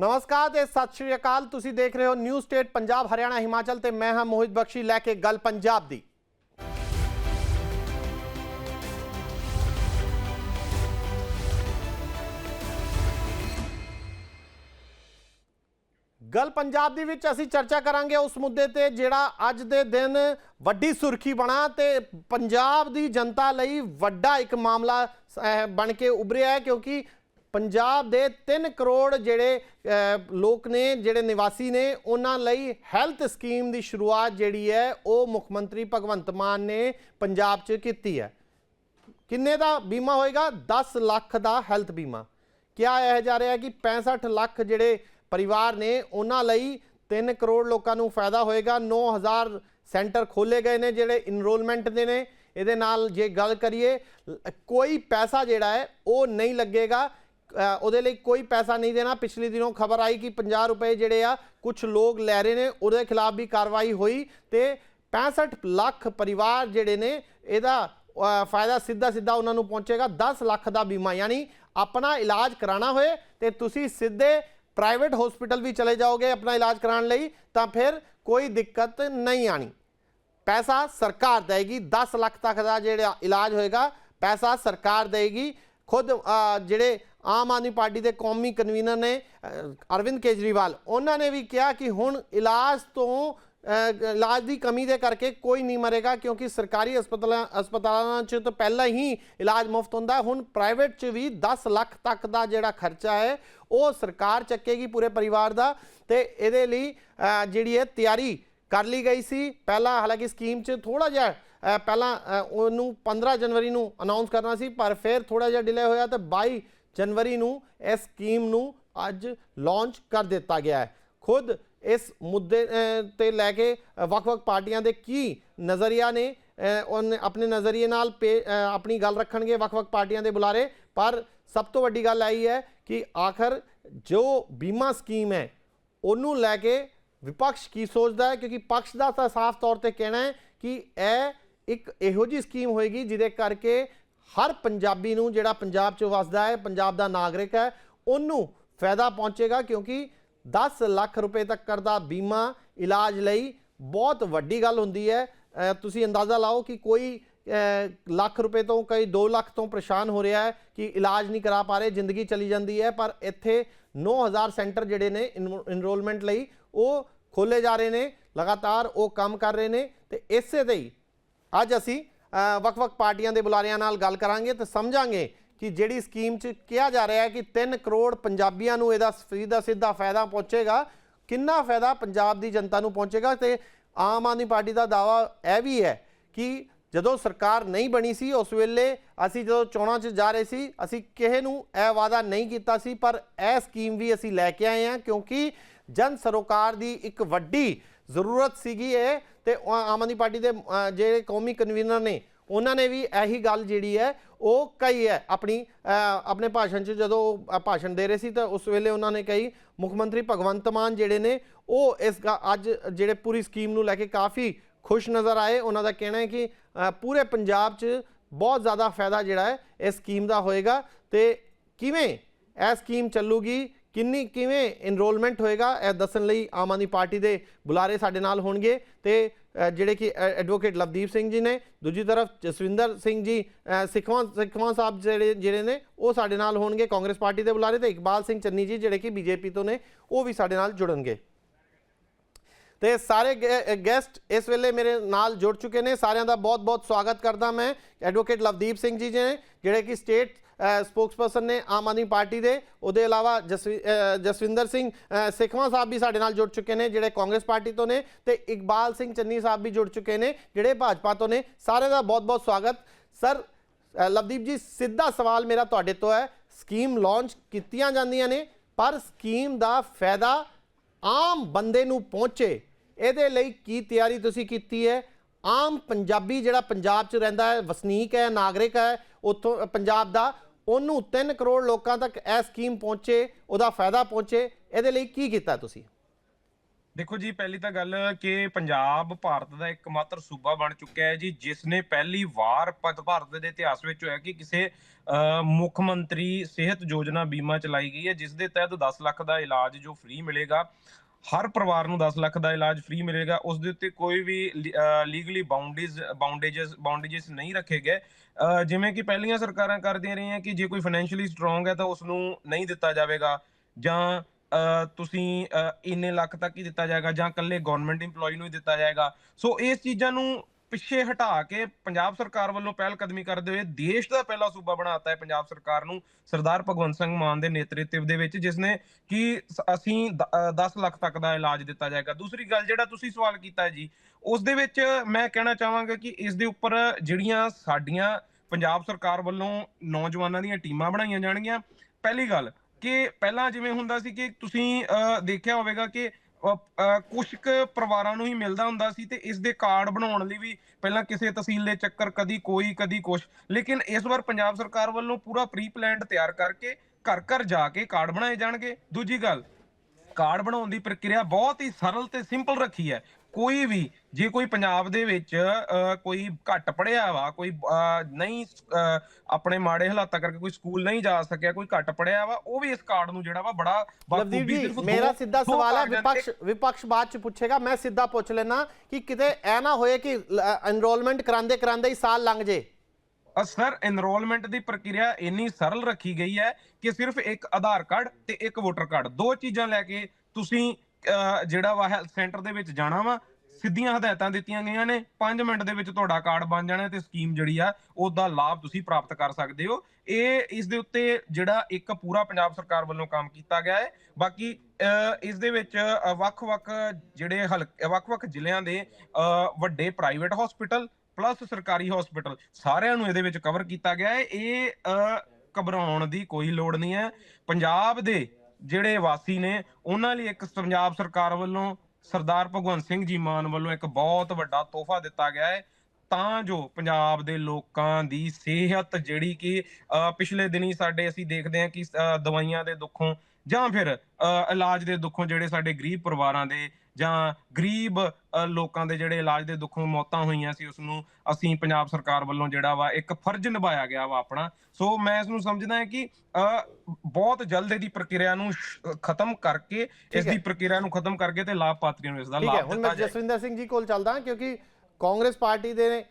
ਨਮਸਕਾਰ ਤੇ ਸਤਿ ਸ਼੍ਰੀ ਅਕਾਲ। ਤੁਸੀਂ ਦੇਖ ਰਹੇ ਹੋ ਨਿਊ ਸਟੇਟ ਪੰਜਾਬ, ਹਰਿਆਣਾ, ਹਿਮਾਚਲ ਤੇ ਮੈਂ ਹਾਂ ਮੋਹਿਤ ਬਖਸ਼ੀ ਲੈ ਕੇ ਗੱਲ ਪੰਜਾਬ ਦੀ। ਗੱਲ ਪੰਜਾਬ ਦੀ ਵਿੱਚ ਅਸੀਂ ਚਰਚਾ ਕਰਾਂਗੇ ਉਸ ਮੁੱਦੇ ਤੇ ਜਿਹੜਾ ਅੱਜ ਦੇ ਦਿਨ ਵੱਡੀ ਸੁਰਖੀ ਬਣਾ ਤੇ ਪੰਜਾਬ ਦੀ ਜਨਤਾ ਲਈ ਵੱਡਾ ਇੱਕ ਮਾਮਲਾ ਬਣ ਕੇ ਉਭਰਿਆ ਹੈ ਕਿਉਂਕਿ ਪੰਜਾਬ ਦੇ 3 ਕਰੋੜ ਜਿਹੜੇ ਲੋਕ ਨੇ, ਜਿਹੜੇ ਨਿਵਾਸੀ ਨੇ, ਉਹਨਾਂ ਲਈ ਹੈਲਥ ਸਕੀਮ ਦੀ ਸ਼ੁਰੂਆਤ ਜਿਹੜੀ ਹੈ, ਉਹ ਮੁੱਖ ਮੰਤਰੀ ਭਗਵੰਤ ਮਾਨ ਨੇ ਪੰਜਾਬ 'ਚ ਕੀਤੀ ਹੈ। ਕਿੰਨੇ ਦਾ ਬੀਮਾ ਹੋਏਗਾ? 10 ਲੱਖ ਦਾ ਹੈਲਥ ਬੀਮਾ। ਕਿਹਾ ਇਹ ਜਾ ਰਿਹਾ ਕਿ 65 ਲੱਖ ਜਿਹੜੇ ਪਰਿਵਾਰ ਨੇ, ਉਹਨਾਂ ਲਈ 3 ਕਰੋੜ ਲੋਕਾਂ ਨੂੰ ਫਾਇਦਾ ਹੋਏਗਾ। 9000 ਸੈਂਟਰ ਖੋਲੇ ਗਏ ਨੇ ਜਿਹੜੇ ਇਨਰੋਲਮੈਂਟ ਦੇ ਨੇ। ਇਹਦੇ ਨਾਲ ਜੇ ਗੱਲ ਕਰੀਏ, ਕੋਈ ਪੈਸਾ ਜਿਹੜਾ ਹੈ, ਉਹ ਨਹੀਂ ਲੱਗੇਗਾ। ਉਹਦੇ ਲਈ ਕੋਈ ਪੈਸਾ ਨਹੀਂ ਦੇਣਾ। ਪਿਛਲੇ ਦਿਨੋਂ ਖਬਰ ਆਈ ਕਿ 50 ਰੁਪਏ ਜਿਹੜੇ ਆ ਕੁਝ ਲੋਕ ਲੈ ਰਹੇ ਨੇ। ਉਹਦੇ ਖਿਲਾਫ ਵੀ ਕਾਰਵਾਈ ਹੋਈ ਤੇ 65 ਲੱਖ ਪਰਿਵਾਰ ਜਿਹੜੇ ਨੇ, ਇਹਦਾ ਫਾਇਦਾ ਸਿੱਧਾ ਸਿੱਧਾ ਉਹਨਾਂ ਨੂੰ ਪਹੁੰਚੇਗਾ। 10 ਲੱਖ ਦਾ ਬੀਮਾ, ਯਾਨੀ ਆਪਣਾ ਇਲਾਜ ਕਰਾਣਾ ਹੋਏ ਤੇ ਤੁਸੀਂ ਸਿੱਧੇ ਪ੍ਰਾਈਵੇਟ ਹਸਪੀਟਲ ਵੀ ਚਲੇ ਜਾਓਗੇ ਆਪਣਾ ਇਲਾਜ ਕਰਾਉਣ ਲਈ, ਤਾਂ ਫਿਰ ਕੋਈ ਦਿੱਕਤ ਨਹੀਂ ਆਣੀ ਪੈਸਾ ਸਰਕਾਰ ਦੇਗੀ 10 ਲੱਖ ਤੱਕ ਦਾ ਜਿਹੜਾ ਇਲਾਜ ਹੋਏਗਾ, ਪੈਸਾ ਸਰਕਾਰ ਦੇਗੀ ਖੁਦ ਜਿਹੜੇ ਆਮ ਆਦਮੀ ਪਾਰਟੀ ਦੇ ਕੌਮੀ ਕਨਵੀਨਰ ਨੇ ਅਰਵਿੰਦ ਕੇਜਰੀਵਾਲ। ਉਹਨਾਂ ਨੇ ਵੀ ਕਿਹਾ ਕਿ ਹੁਣ ਇਲਾਜ ਤੋਂ ਇਲਾਜ ਦੀ ਕਮੀ ਦੇ ਕਰਕੇ ਕੋਈ ਨਹੀਂ ਮਰੇਗਾ ਕਿਉਂਕਿ ਸਰਕਾਰੀ ਹਸਪਤਾਲਾਂ ਹਸਪਤਾਲਾਂ 'ਚ ਤਾਂ ਪਹਿਲਾਂ ਹੀ ਇਲਾਜ ਮੁਫਤ ਹੁੰਦਾ। ਹੁਣ ਪ੍ਰਾਈਵੇਟ 'ਚ ਵੀ 10 ਲੱਖ ਤੱਕ ਦਾ ਜਿਹੜਾ ਖਰਚਾ ਹੈ, ਉਹ ਸਰਕਾਰ ਚੱਕੇਗੀ ਪੂਰੇ ਪਰਿਵਾਰ ਦਾ ਤੇ ਇਹਦੇ ਲਈ ਜਿਹੜੀ ਹੈ ਤਿਆਰੀ ਕਰ ਲਈ ਗਈ ਸੀ। ਪਹਿਲਾਂ ਹਾਲਾਂਕਿ ਸਕੀਮ 'ਚ ਥੋੜਾ ਜਿਹਾ ਪਹਿਲਾਂ ਉਹਨੂੰ 15 ਜਨਵਰੀ ਨੂੰ ਅਨਾਉਂਸ ਕਰਨਾ ਸੀ, ਪਰ ਫਿਰ ਥੋੜਾ ਜਿਹਾ ਡਿਲੇ ਹੋਇਆ ਤੇ 22 ਜਨਵਰੀ ਨੂੰ ਇਸ ਸਕੀਮ ਨੂੰ ਅੱਜ ਲਾਂਚ ਕਰ ਦਿੱਤਾ ਗਿਆ ਹੈ। ਖੁਦ ਇਸ ਮੁੱਦੇ ਤੇ ਲੈ ਕੇ ਵੱਖ-ਵੱਖ ਪਾਰਟੀਆਂ ਦੇ ਕੀ ਨਜ਼ਰੀਆ ਨੇ ਅ, ਉਹਨੇ ਆਪਣੇ ਨਜ਼ਰੀਏ ਨਾਲ ਪੇ- ਆਪਣੀ ਗੱਲ ਰੱਖਣਗੇ ਵੱਖ-ਵੱਖ ਪਾਰਟੀਆਂ ਦੇ ਬੁਲਾਰੇ। ਪਰ ਸਭ ਤੋਂ ਵੱਡੀ ਗੱਲ ਆਈ ਹੈ ਕਿ ਆਖਰ ਜੋ ਬੀਮਾ ਸਕੀਮ ਹੈ ਉਹਨੂੰ ਲੈ ਕੇ ਵਿਪਕਸ਼ ਕੀ ਸੋਚਦਾ ਹੈ? ਕਿਉਂਕਿ ਪਕਸ਼ ਦਾ ਤਾਂ ਸਾਫ਼ ਤੌਰ ਤੇ ਕਹਿਣਾ ਹੈ ਕਿ ਇਹ ਇੱਕ ਇਹੋ ਜੀ ਸਕੀਮ ਹੋਏਗੀ ਜਿਹਦੇ ਕਰਕੇ ਹਰ ਪੰਜਾਬੀ ਨੂੰ ਜਿਹੜਾ ਪੰਜਾਬ 'ਚ ਵਸਦਾ ਹੈ, ਪੰਜਾਬ ਦਾ ਨਾਗਰਿਕ ਹੈ, ਉਹਨੂੰ ਫਾਇਦਾ ਪਹੁੰਚੇਗਾ ਕਿਉਂਕਿ 10 ਲੱਖ ਰੁਪਏ ਤੱਕ ਦਾ ਬੀਮਾ ਇਲਾਜ ਲਈ ਬਹੁਤ ਵੱਡੀ ਗੱਲ ਹੁੰਦੀ ਹੈ। ਤੁਸੀਂ ਅੰਦਾਜ਼ਾ ਲਾਓ ਕਿ ਕੋਈ ਲੱਖ ਰੁਪਏ ਤੋਂ ਕਈ 2 ਲੱਖ ਤੋਂ ਪਰੇਸ਼ਾਨ ਹੋ ਰਿਹਾ ਹੈ ਕਿ ਇਲਾਜ ਨਹੀਂ ਕਰਾ ਪਾ ਰਹੇ, ਜ਼ਿੰਦਗੀ ਚਲੀ ਜਾਂਦੀ ਹੈ, ਪਰ ਇੱਥੇ 9000 ਸੈਂਟਰ ਜਿਹੜੇ ਨੇ ਇਨਰੋਲਮੈਂਟ ਲਈ ਉਹ ਖੋਲੇ ਜਾ ਰਹੇ ਨੇ, ਲਗਾਤਾਰ ਉਹ ਕੰਮ ਕਰ ਰਹੇ ਨੇ ਤੇ ਇਸੇ 'ਤੇ ਹੀ ਅੱਜ ਅਸੀਂ ਵੱਖ-ਵੱਖ ਪਾਰਟੀਆਂ ਦੇ ਬੁਲਾਰਿਆਂ ਨਾਲ ਗੱਲ ਕਰਾਂਗੇ ਤੇ ਸਮਝਾਂਗੇ ਕਿ ਜਿਹੜੀ ਸਕੀਮ 'ਚ ਕਿਹਾ ਜਾ ਰਿਹਾ ਹੈ ਕਿ 3 ਕਰੋੜ ਪੰਜਾਬੀਆਂ ਨੂੰ ਇਹਦਾ ਸਿੱਧਾ ਸਿੱਧਾ ਫਾਇਦਾ ਪਹੁੰਚੇਗਾ, ਕਿੰਨਾ ਫਾਇਦਾ ਪੰਜਾਬ ਦੀ ਜਨਤਾ ਨੂੰ ਪਹੁੰਚੇਗਾ ਤੇ ਆਮ ਆਦਮੀ ਪਾਰਟੀ ਦਾ ਦਾਵਾ ਇਹ ਵੀ ਹੈ ਕਿ ਜਦੋਂ ਸਰਕਾਰ ਨਹੀਂ ਬਣੀ ਸੀ ਉਸ ਵੇਲੇ ਅਸੀਂ ਜਦੋਂ ਚੋਣਾਂ 'ਚ ਜਾ ਰਹੇ ਸੀ, ਅਸੀਂ ਕਿਸੇ ਨੂੰ ਇਹ ਵਾਅਦਾ ਨਹੀਂ ਕੀਤਾ ਸੀ, ਪਰ ਇਹ ਸਕੀਮ ਵੀ ਅਸੀਂ ਲੈ ਕੇ ਆਏ ਹਾਂ ਕਿਉਂਕਿ ਜਨ ਸਰੋਕਾਰ ਦੀ ਇੱਕ ਵੱਡੀ ਜ਼ਰੂਰਤ ਸੀਗੀ ਇਹ ਤੇ ਆਮ ਆਦਮੀ ਪਾਰਟੀ ਦੇ ਜਿਹੜੇ ਕੌਮੀ ਕਨਵੀਨਰ ਨੇ ਉਹਨਾਂ ਨੇ ਵੀ ਇਹੀ ਗੱਲ ਜਿਹੜੀ ਹੈ ਉਹ ਕਹੀ ਹੈ ਆਪਣੀ ਆਪਣੇ ਭਾਸ਼ਣ 'ਚ ਜਦੋਂ ਉਹ, ਭਾਸ਼ਣ ਦੇ ਰਹੇ ਸੀ ਤਾਂ ਉਸ ਵੇਲੇ ਉਹਨਾਂ ਨੇ ਕਹੀ ਮੁੱਖ ਮੰਤਰੀ ਭਗਵੰਤ ਮਾਨ ਜਿਹੜੇ ਨੇ ਉਹ ਇਸ ਗਾ- ਅੱਜ ਜਿਹੜੇ ਪੂਰੀ ਸਕੀਮ ਨੂੰ ਲੈ ਕੇ ਕਾਫੀ ਖੁਸ਼ ਨਜ਼ਰ ਆਏ। ਉਹਨਾਂ ਦਾ ਕਹਿਣਾ ਹੈ ਕਿ ਪੂਰੇ ਪੰਜਾਬ 'ਚ ਬਹੁਤ ਜ਼ਿਆਦਾ ਫਾਇਦਾ ਜਿਹੜਾ ਹੈ ਇਸ ਸਕੀਮ ਦਾ ਹੋਏਗਾ ਤੇ ਕਿਵੇਂ ਇਹ ਸਕੀਮ ਚੱਲੂਗੀ ਕਿੰਨੀ ਕਿਵੇਂ ਇਨਰੋਲਮੈਂਟ ਹੋਏਗਾ ਇਹ ਦੱਸਣ ਲਈ ਆਮ ਆਦਮੀ ਪਾਰਟੀ ਦੇ ਬੁਲਾਰੇ ਸਾਡੇ ਨਾਲ ਹੋਣਗੇ ਤੇ ਜਿਹੜੇ ਕਿ ਐਡਵੋਕੇਟ ਲਵਦੀਪ ਸਿੰਘ ਜੀ ਨੇ, ਦੂਜੀ ਤਰਫ ਜਸਵਿੰਦਰ ਸਿੰਘ ਜੀ ਸਿੱਖਵਾਂ ਸਿੱਖਵਾਂ ਸਾਹਿਬ ਜਿਹੜੇ ਜਿਹੜੇ ਨੇ, ਉਹ ਸਾਡੇ ਨਾਲ ਹੋਣਗੇ ਕਾਂਗਰਸ ਪਾਰਟੀ ਦੇ ਬੁਲਾਰੇ ਤੇ ਇਕਬਾਲ ਸਿੰਘ ਚੰਨੀ ਜੀ ਜਿਹੜੇ ਕਿ ਬੀਜੇਪੀ ਤੋਂ ਨੇ, ਉਹ ਵੀ ਸਾਡੇ ਨਾਲ ਜੁੜਨਗੇ। ਤੇ ਸਾਰੇ ਗੈ- ਗੈਸਟ ਇਸ ਵੇਲੇ ਮੇਰੇ ਨਾਲ ਜੁੜ ਚੁੱਕੇ ਨੇ। ਸਾਰਿਆਂ ਦਾ ਬਹੁਤ-ਬਹੁਤ ਸਵਾਗਤ ਕਰਦਾ ਮੈਂ। ਐਡਵੋਕੇਟ ਲਵਦੀਪ ਸਿੰਘ ਜੀ ਨੇ, ਜਿਹੜੇ ਕਿ ਸਟੇਟ ਸਪੋਕਸਪਰਸਨ ਨੇ ਆਮ ਆਦਮੀ ਪਾਰਟੀ ਦੇ। ਉਹਦੇ ਇਲਾਵਾ ਜਸਵੀ- ਜਸਵਿੰਦਰ ਸਿੰਘ ਅ, ਸਾਹਿਬ ਵੀ ਸਾਡੇ ਨਾਲ ਜੁੜ ਚੁੱਕੇ ਨੇ ਜਿਹੜੇ ਕਾਂਗਰਸ ਪਾਰਟੀ ਤੋਂ ਨੇ ਤੇ ਇਕਬਾਲ ਸਿੰਘ ਚੰਨੀ ਸਾਹਿਬ ਵੀ ਜੁੜ ਚੁੱਕੇ ਨੇ ਜਿਹੜੇ ਭਾਜਪਾ ਤੋਂ ਨੇ। ਸਾਰਿਆਂ ਦਾ ਬਹੁਤ-ਬਹੁਤ ਸਵਾਗਤ। ਸਰ ਲਵਦੀਪ ਜੀ ਸਿੱਧਾ ਸਵਾਲ ਮੇਰਾ ਤੁਹਾਡੇ ਤੋਂ ਹੈ। ਸਕੀਮ ਲਾਂਚ ਕੀਤੀਆਂ ਜਾਂਦੀਆਂ ਨੇ ਪਰ ਸਕੀਮ ਦਾ ਫਾਇਦਾ ਆਮ ਬੰਦੇ ਨੂੰ ਪਹੁੰਚੇ। ਇਹਦੇ ਲਈ ਕੀ ਤਿਆਰੀ ਤੁਸੀਂ ਕੀਤੀ ਹੈ? ਆਮ ਪੰਜਾਬੀ ਜਿਹੜਾ ਪੰਜਾਬ 'ਚ ਰਹਿੰਦਾ ਹੈ ਵਸਨੀਕ ਹੈ ਨਾਗਰਿਕ ਹੈ ਉੱਥੋਂ ਪੰਜਾਬ ਦਾ ਉਹਨੂੰ 3 ਕਰੋੜ ਲੋਕਾਂ ਤੱਕ ਇਹ ਸਕੀਮ ਪਹੁੰਚੇ, ਉਹਦਾ ਫਾਇਦਾ ਪਹੁੰਚੇ, ਇਹਦੇ ਲਈ ਕੀ ਕੀਤਾ ਤੁਸੀਂ? ਦੇਖੋ ਜੀ, ਪਹਿਲੀ ਤਾਂ ਗੱਲ ਕਿ ਪੰਜਾਬ ਭਾਰਤ ਦਾ ਇੱਕ ਮਾਤਰ ਸੂਬਾ ਬਣ ਚੁੱਕਿਆ ਹੈ ਜੀ, ਜਿਸ ਨੇ ਪਹਿਲੀ ਵਾਰ ਭਾਰਤ ਦੇ ਇਤਿਹਾਸ ਵਿੱਚ ਹੋਇਆ ਕਿ ਕਿਸੇ ਮੁੱਖ ਮੰਤਰੀ ਸਿਹਤ ਯੋਜਨਾ ਬੀਮਾ ਚਲਾਈ ਗਈ ਹੈ, ਜਿਸ ਦੇ ਤਹਿਤ 10 ਲੱਖ ਦਾ ਇਲਾਜ ਜੋ ਫ੍ਰੀ ਮਿਲੇਗਾ, ਹਰ ਪਰਿਵਾਰ ਨੂੰ 10 ਲੱਖ ਦਾ ਇਲਾਜ ਫ੍ਰੀ ਮਿਲੇਗਾ, ਉਸ ਦੇ ਉੱਤੇ ਕੋਈ ਵੀ ਲੀਗਲੀ ਬਾਉਂਡੇਜ ਬਾਉਂਡੇਜਸ ਬਾਉਂਡੇਜਸ ਨਹੀਂ ਰੱਖੇ ਗਏ। ਜਿਵੇਂ ਕਿ ਪਹਿਲੀਆਂ ਸਰਕਾਰਾਂ ਕਰਦੀਆਂ ਰਹੀਆਂ ਕਿ ਜੇ ਕੋਈ ਫਾਈਨੈਂਸ਼ੀਅਲੀ ਸਟਰੋਂਗ ਹੈ ਤਾਂ ਉਸ ਨੂੰ ਨਹੀਂ ਦਿੱਤਾ ਜਾਵੇਗਾ ਜਾਂ ਤੁਸੀਂ, ਅਹ, ਇੰਨੇ ਲੱਖ ਤੱਕ ਹੀ ਦਿੱਤਾ ਜਾਏਗਾ ਜਾਂ ਇਕੱਲੇ ਗਵਰਨਮੈਂਟ EMPLOYE ਨੂੰ ਹੀ ਦਿੱਤਾ ਜਾਏਗਾ। ਸੋ ਇਸ ਚੀਜ਼ਾਂ ਨੂੰ ਪਿੱਛੇ ਹਟਾ ਕੇ ਪੰਜਾਬ ਸਰਕਾਰ ਵੱਲੋਂ ਪਹਿਲ ਕਦਮੀ ਕਰਦੇ ਹੋਏ ਦੇਸ਼ ਦਾ ਪਹਿਲਾ ਸੂਬਾ ਬਣਾਤਾ ਹੈ ਪੰਜਾਬ ਸਰਕਾਰ ਨੂੰ ਸਰਦਾਰ ਭਗਵੰਤ ਸਿੰਘ ਮਾਨ ਦੇ ਨੇਤਰਤਵ ਦੇ ਵਿੱਚ ਜਿਸ ਨੇ ਕਿ ਅਸੀਂ 10 ਲੱਖ ਤੱਕ ਦਾ ਇਲਾਜ ਦਿੱਤਾ ਜਾਏਗਾ। ਦੂਸਰੀ ਗੱਲ ਜਿਹੜਾ ਤੁਸੀਂ ਸਵਾਲ ਕੀਤਾ ਹੈ ਜੀ ਉਸ ਦੇ ਵਿੱਚ ਮੈਂ ਕਹਿਣਾ ਚਾਹਾਂਗਾ ਕਿ ਇਸ ਦੇ ਉੱਪਰ ਜਿਹੜੀਆਂ ਸਾਡੀਆਂ ਪੰਜਾਬ ਸਰਕਾਰ ਵੱਲੋਂ ਨੌਜਵਾਨਾਂ ਦੀਆਂ ਟੀਮਾਂ ਬਣਾਈਆਂ ਜਾਣਗੀਆਂ। ਪਹਿਲੀ ਗੱਲ ਕਿ ਪਹਿਲਾਂ ਜਿਵੇਂ ਹੁੰਦਾ ਸੀ ਕਿ ਤੁਸੀਂ ਅਹ, ਦੇਖਿਆ ਹੋਵੇਗਾ ਕਿ ਕੁਝ ਕੁ ਪਰਿਵਾਰਾਂ ਨੂੰ ਹੀ ਮਿਲਦਾ ਹੁੰਦਾ ਸੀ ਤੇ ਇਸ ਦੇ ਕਾਰਡ ਬਣਾਉਣ ਲਈ ਵੀ ਪਹਿਲਾਂ ਕਿਸੇ ਤਹਿਸੀਲ ਦੇ ਚੱਕਰ ਕਦੀ ਕੋਈ, ਕਦੀ ਕੁਛ। ਲੇਕਿਨ ਇਸ ਵਾਰ ਪੰਜਾਬ ਸਰਕਾਰ ਵੱਲੋਂ ਪੂਰਾ ਪ੍ਰੀ ਪਲਾਨਡ ਤਿਆਰ ਕਰਕੇ ਘਰ ਘਰ ਜਾ ਕੇ ਕਾਰਡ ਬਣਾਏ ਜਾਣਗੇ। ਦੂਜੀ ਗੱਲ, ਕਾਰਡ ਬਣਾਉਣ ਦੀ ਪ੍ਰਕਿਰਿਆ ਬਹੁਤ ਹੀ ਸਰਲ ਤੇ ਸਿੰਪਲ ਰੱਖੀ ਹੈ। ਕੋਈ ਵੀ ਜੇ ਕੋਈ ਪੰਜਾਬ ਦੇ ਵਿੱਚ ਕੋਈ ਘੱਟ ਪੜਿਆ ਵਾ ਕੋਈ ਨਹੀਂ ਆਪਣੇ ਮਾੜੇ ਹਾਲਾਤਾਂ ਕਰਕੇ ਕੋਈ ਸਕੂਲ ਨਹੀਂ ਜਾ ਸਕਿਆ ਕੋਈ ਘੱਟ ਪੜਿਆ ਵਾ ਉਹ ਵੀ ਇਸ ਕਾਰਡ ਨੂੰ ਜਿਹੜਾ ਵਾ ਬੜਾ ਬਾਖੂਬੀ ਸਿਰਫ ਮੇਰਾ ਸਿੱਧਾ ਸਵਾਲ ਹੈ ਵਿਪਕਸ਼ ਵਿਪਕਸ਼ ਬਾਅਦ ਚ ਪੁੱਛੇਗਾ ਮੈਂ ਸਿੱਧਾ ਪੁੱਛ ਲੈਣਾ ਕਿ ਕਿਤੇ ਐ ਨਾ ਹੋਏ ਕਿ ਐਨਰੋਲਮੈਂਟ ਕਰਾਉਂਦੇ ਕਰਾਉਂਦੇ ਹੀ ਸਾਲ ਲੰਘ ਜੇ। ਸਰ ਐਨਰੋਲਮੈਂਟ ਦੀ ਪ੍ਰਕਿਰਿਆ ਇੰਨੀ ਸਰਲ ਰੱਖੀ ਗਈ ਹੈ ਕਿ ਸਿਰਫ ਇੱਕ ਆਧਾਰ ਕਾਰਡ ਤੇ ਇੱਕ ਵੋਟਰ ਕਾਰਡ ਦੋ ਚੀਜ਼ਾਂ ਲੈ ਕੇ ਤੁਸੀਂ ਜਿਹੜਾ ਵਾ ਹੈਲਥ ਸੈਂਟਰ ਦੇ ਵਿੱਚ ਜਾਣਾ ਵਾ ਸਿੱਧੀਆਂ ਹਦਾਇਤਾਂ ਦਿੱਤੀਆਂ ਗਈਆਂ ਨੇ। 5 ਮਿੰਟ ਦੇ ਵਿੱਚ ਤੁਹਾਡਾ ਕਾਰਡ ਬਣ ਜਾਣਾ ਤੇ ਸਕੀਮ ਜਿਹੜੀ ਆ ਉਹਦਾ ਲਾਭ ਤੁਸੀਂ ਪ੍ਰਾਪਤ ਕਰ ਸਕਦੇ ਹੋ। ਇਹ ਇਸ ਦੇ ਉੱਤੇ ਜਿਹੜਾ ਇੱਕ ਪੂਰਾ ਪੰਜਾਬ ਸਰਕਾਰ ਵੱਲੋਂ ਕੰਮ ਕੀਤਾ ਗਿਆ ਹੈ। ਬਾਕੀ ਅ, ਇਸ ਦੇ ਵਿੱਚ ਵੱਖ-ਵੱਖ ਜਿਹੜੇ ਹਲਕੇ ਵੱਖ-ਵੱਖ ਜ਼ਿਲ੍ਹਿਆਂ ਦੇ ਵੱਡੇ ਪ੍ਰਾਈਵੇਟ ਹਸਪੀਟਲ ਪਲੱਸ ਸਰਕਾਰੀ ਹਸਪੀਟਲ ਸਾਰਿਆਂ ਨੂੰ ਇਹਦੇ ਵਿੱਚ ਕਵਰ ਕੀਤਾ ਗਿਆ ਹੈ। ਇਹ ਘਬਰਾਉਣ ਦੀ ਕੋਈ ਲੋੜ ਨਹੀਂ ਹੈ। ਪੰਜਾਬ ਦੇ ਜਿਹੜੇ ਵਾਸੀ ਨੇ ਉਹਨਾਂ ਲਈ ਇੱਕ ਪੰਜਾਬ ਸਰਕਾਰ ਵੱਲੋਂ ਸਰਦਾਰ ਭਗਵੰਤ ਸਿੰਘ ਜੀ ਮਾਨ ਵੱਲੋਂ ਇੱਕ ਬਹੁਤ ਵੱਡਾ ਤੋਹਫਾ ਦਿੱਤਾ ਗਿਆ ਹੈ। ਤਾਂ ਜੋ ਪੰਜਾਬ ਦੇ ਲੋਕਾਂ ਦੀ ਸਿਹਤ ਜਿਹੜੀ ਕਿ ਅ, ਪਿਛਲੇ ਦਿਨੀ ਸਾਡੇ ਅਸੀਂ ਦੇਖਦੇ ਹਾਂ ਕਿ ਅ, ਦਵਾਈਆਂ ਦੇ ਦੁੱਖੋਂ ਜਾਂ ਫਿਰ ਅ, ਇਲਾਜ ਦੇ ਦੁੱਖੋਂ ਜਿਹੜੇ ਸਾਡੇ ਗਰੀਬ ਪਰਿਵਾਰਾਂ ਦੇ ਜਾਂ ਗਰੀਬ ਲੋਕਾਂ ਦੇ ਜਿਹੜੇ ਇਲਾਜ ਦੇ ਦੁੱਖੋਂ ਮੌਤਾਂ ਹੋਈਆਂ ਸੀ ਉਸ ਨੂੰ ਅਸੀਂ ਪੰਜਾਬ ਸਰਕਾਰ ਵੱਲੋਂ ਜਿਹੜਾ ਵਾ ਇੱਕ ਫਰਜ਼ ਨਿਭਾਇਆ ਗਿਆ ਵਾ ਆਪਣਾ। ਸੋ ਮੈਂ ਇਸ ਨੂੰ ਸਮਝਦਾ ਹਾਂ ਕਿ ਬਹੁਤ ਜਲਦ ਇਹਦੀ ਪ੍ਰਕਿਰਿਆ ਨੂੰ ਖਤਮ ਕਰਕੇ ਇਸ। ਦੀ ਪ੍ਰਕਿਰਿਆ ਨੂੰ ਖਤਮ ਕਰਕੇ ਤੇ ਲਾਭਪਾਤਰੀਆਂ ਨੂੰ ਇਸ ਦਾ ਲਾਭ ਹੁਣ ਦਿੱਤਾ ਮੈਂ ਜਾਏ। ਜਸਵਿੰਦਰ ਸਿੰਘ ਜੀ ਕੋਲ ਚੱਲਦਾ ਕਿਉਂਕਿ ਕਾਂਗਰਸ ਪਾਰਟੀ ਦੇ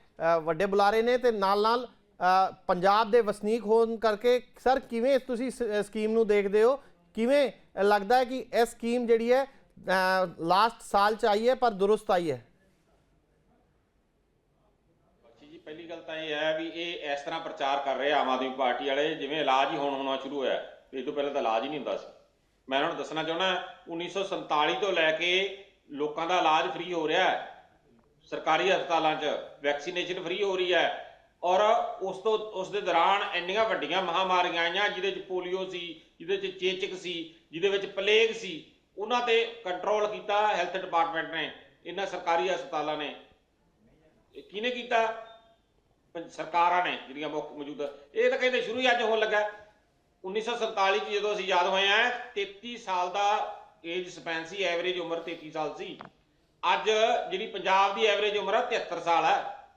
ਵੱਡੇ ਬੁਲਾਰੇ ਨੇ ਤੇ ਨਾਲ ਨਾਲ ਪੰਜਾਬ ਦੇ ਵਸਨੀਕ ਹੋਣ ਕਰਕੇ ਸਰ ਕਿਵੇਂ ਤੁਸੀਂ ਸਕੀਮ ਨੂੰ ਦੇਖਦੇ ਹੋ? ਕਿਵੇਂ ਲੱਗਦਾ ਹੈ ਕਿ ਇਹ ਸਕੀਮ ਜਿਹੜੀ ਹੈ ਲਾਸਟ ਸਾਲ ਚ ਆਈ ਹੈ, ਪਰ ਦੁਰਸਤ ਆਈ ਹੈ। ਬਖਸ਼ੀ ਜੀ, ਪਹਿਲੀ ਗੱਲ ਤਾਂ ਇਹ ਹੈ ਵੀ ਇਹ ਇਸ ਤਰ੍ਹਾਂ ਪ੍ਰਚਾਰ ਕਰ ਰਹੇ ਆਮ ਆਦਮੀ ਪਾਰਟੀ ਵਾਲੇ, ਜਿਵੇਂ ਇਲਾਜ ਹੀ ਹੁਣ ਹੋਣਾ ਸ਼ੁਰੂ ਹੋਇਆ ਹੈ। ਇਸ ਤੋਂ ਪਹਿਲਾਂ ਤਾਂ ਇਲਾਜ ਹੀ ਨਹੀਂ ਹੁੰਦਾ ਸੀ। ਮੈਂ ਉਹਨਾਂ ਨੂੰ ਦੱਸਣਾ ਚਾਹੁੰਦਾ 1947 ਤੋਂ ਲੈ ਕੇ ਲੋਕਾਂ ਦਾ ਇਲਾਜ ਫ੍ਰੀ ਹੋ ਰਿਹਾ ਹੈ। ਸਰਕਾਰੀ ਹਸਪਤਾਲਾਂ 'ਚ ਵੈਕਸੀਨੇਸ਼ਨ ਫ੍ਰੀ ਹੋ ਰਹੀ ਹੈ। ਔਰ ਉਸ ਤੋਂ, ਉਸ ਦੇ ਦੌਰਾਨ ਇੰਨੀਆਂ ਵੱਡੀਆਂ ਮਹਾਮਾਰੀਆਂ ਆਈਆਂ, ਜਿਹਦੇ 'ਚ ਪੋਲੀਓ ਸੀ, ਜਿਹਦੇ 'ਚ ਚੇਚਕ ਸੀ, ਜਿਹਦੇ ਵਿੱਚ ਪਲੇਗ ਸੀ। ਉਹਨਾਂ ਤੇ ਕੰਟਰੋਲ ਕੀਤਾ ਹੈਲਥ ਡਿਪਾਰਟਮੈਂਟ ਨੇ, ਇਹਨਾਂ ਸਰਕਾਰੀ ਹਸਪਤਾਲਾਂ ਨੇ। ਇਹ ਕਿਹਨੇ ਕੀਤਾ? ਪੰ- ਸਰਕਾਰਾਂ ਨੇ, ਜਿਹੜੀਆਂ ਮੁੱਖ ਮੌਜੂਦਾ। ਇਹ ਤਾਂ ਕਹਿੰਦੇ ਸ਼ੁਰੂ ਹੀ ਅੱਜ ਹੋਣ ਲੱਗਾ। 1947 ਚ ਜਦੋਂ ਅਸੀਂ ਯਾਦ ਹੋਏ ਆ 33 ਸਾਲ ਦਾ ਏਜ ਸਪੈਨ ਸੀ ਐਵਰੇਜ ਉਮਰ 33 ਸਾਲ ਸੀ। ਅੱਜ ਜਿਹੜੀ ਪੰਜਾਬ ਦੀ ਐਵਰੇਜ ਉਮਰ ਹੈ 73 ਸਾਲ ਹੈ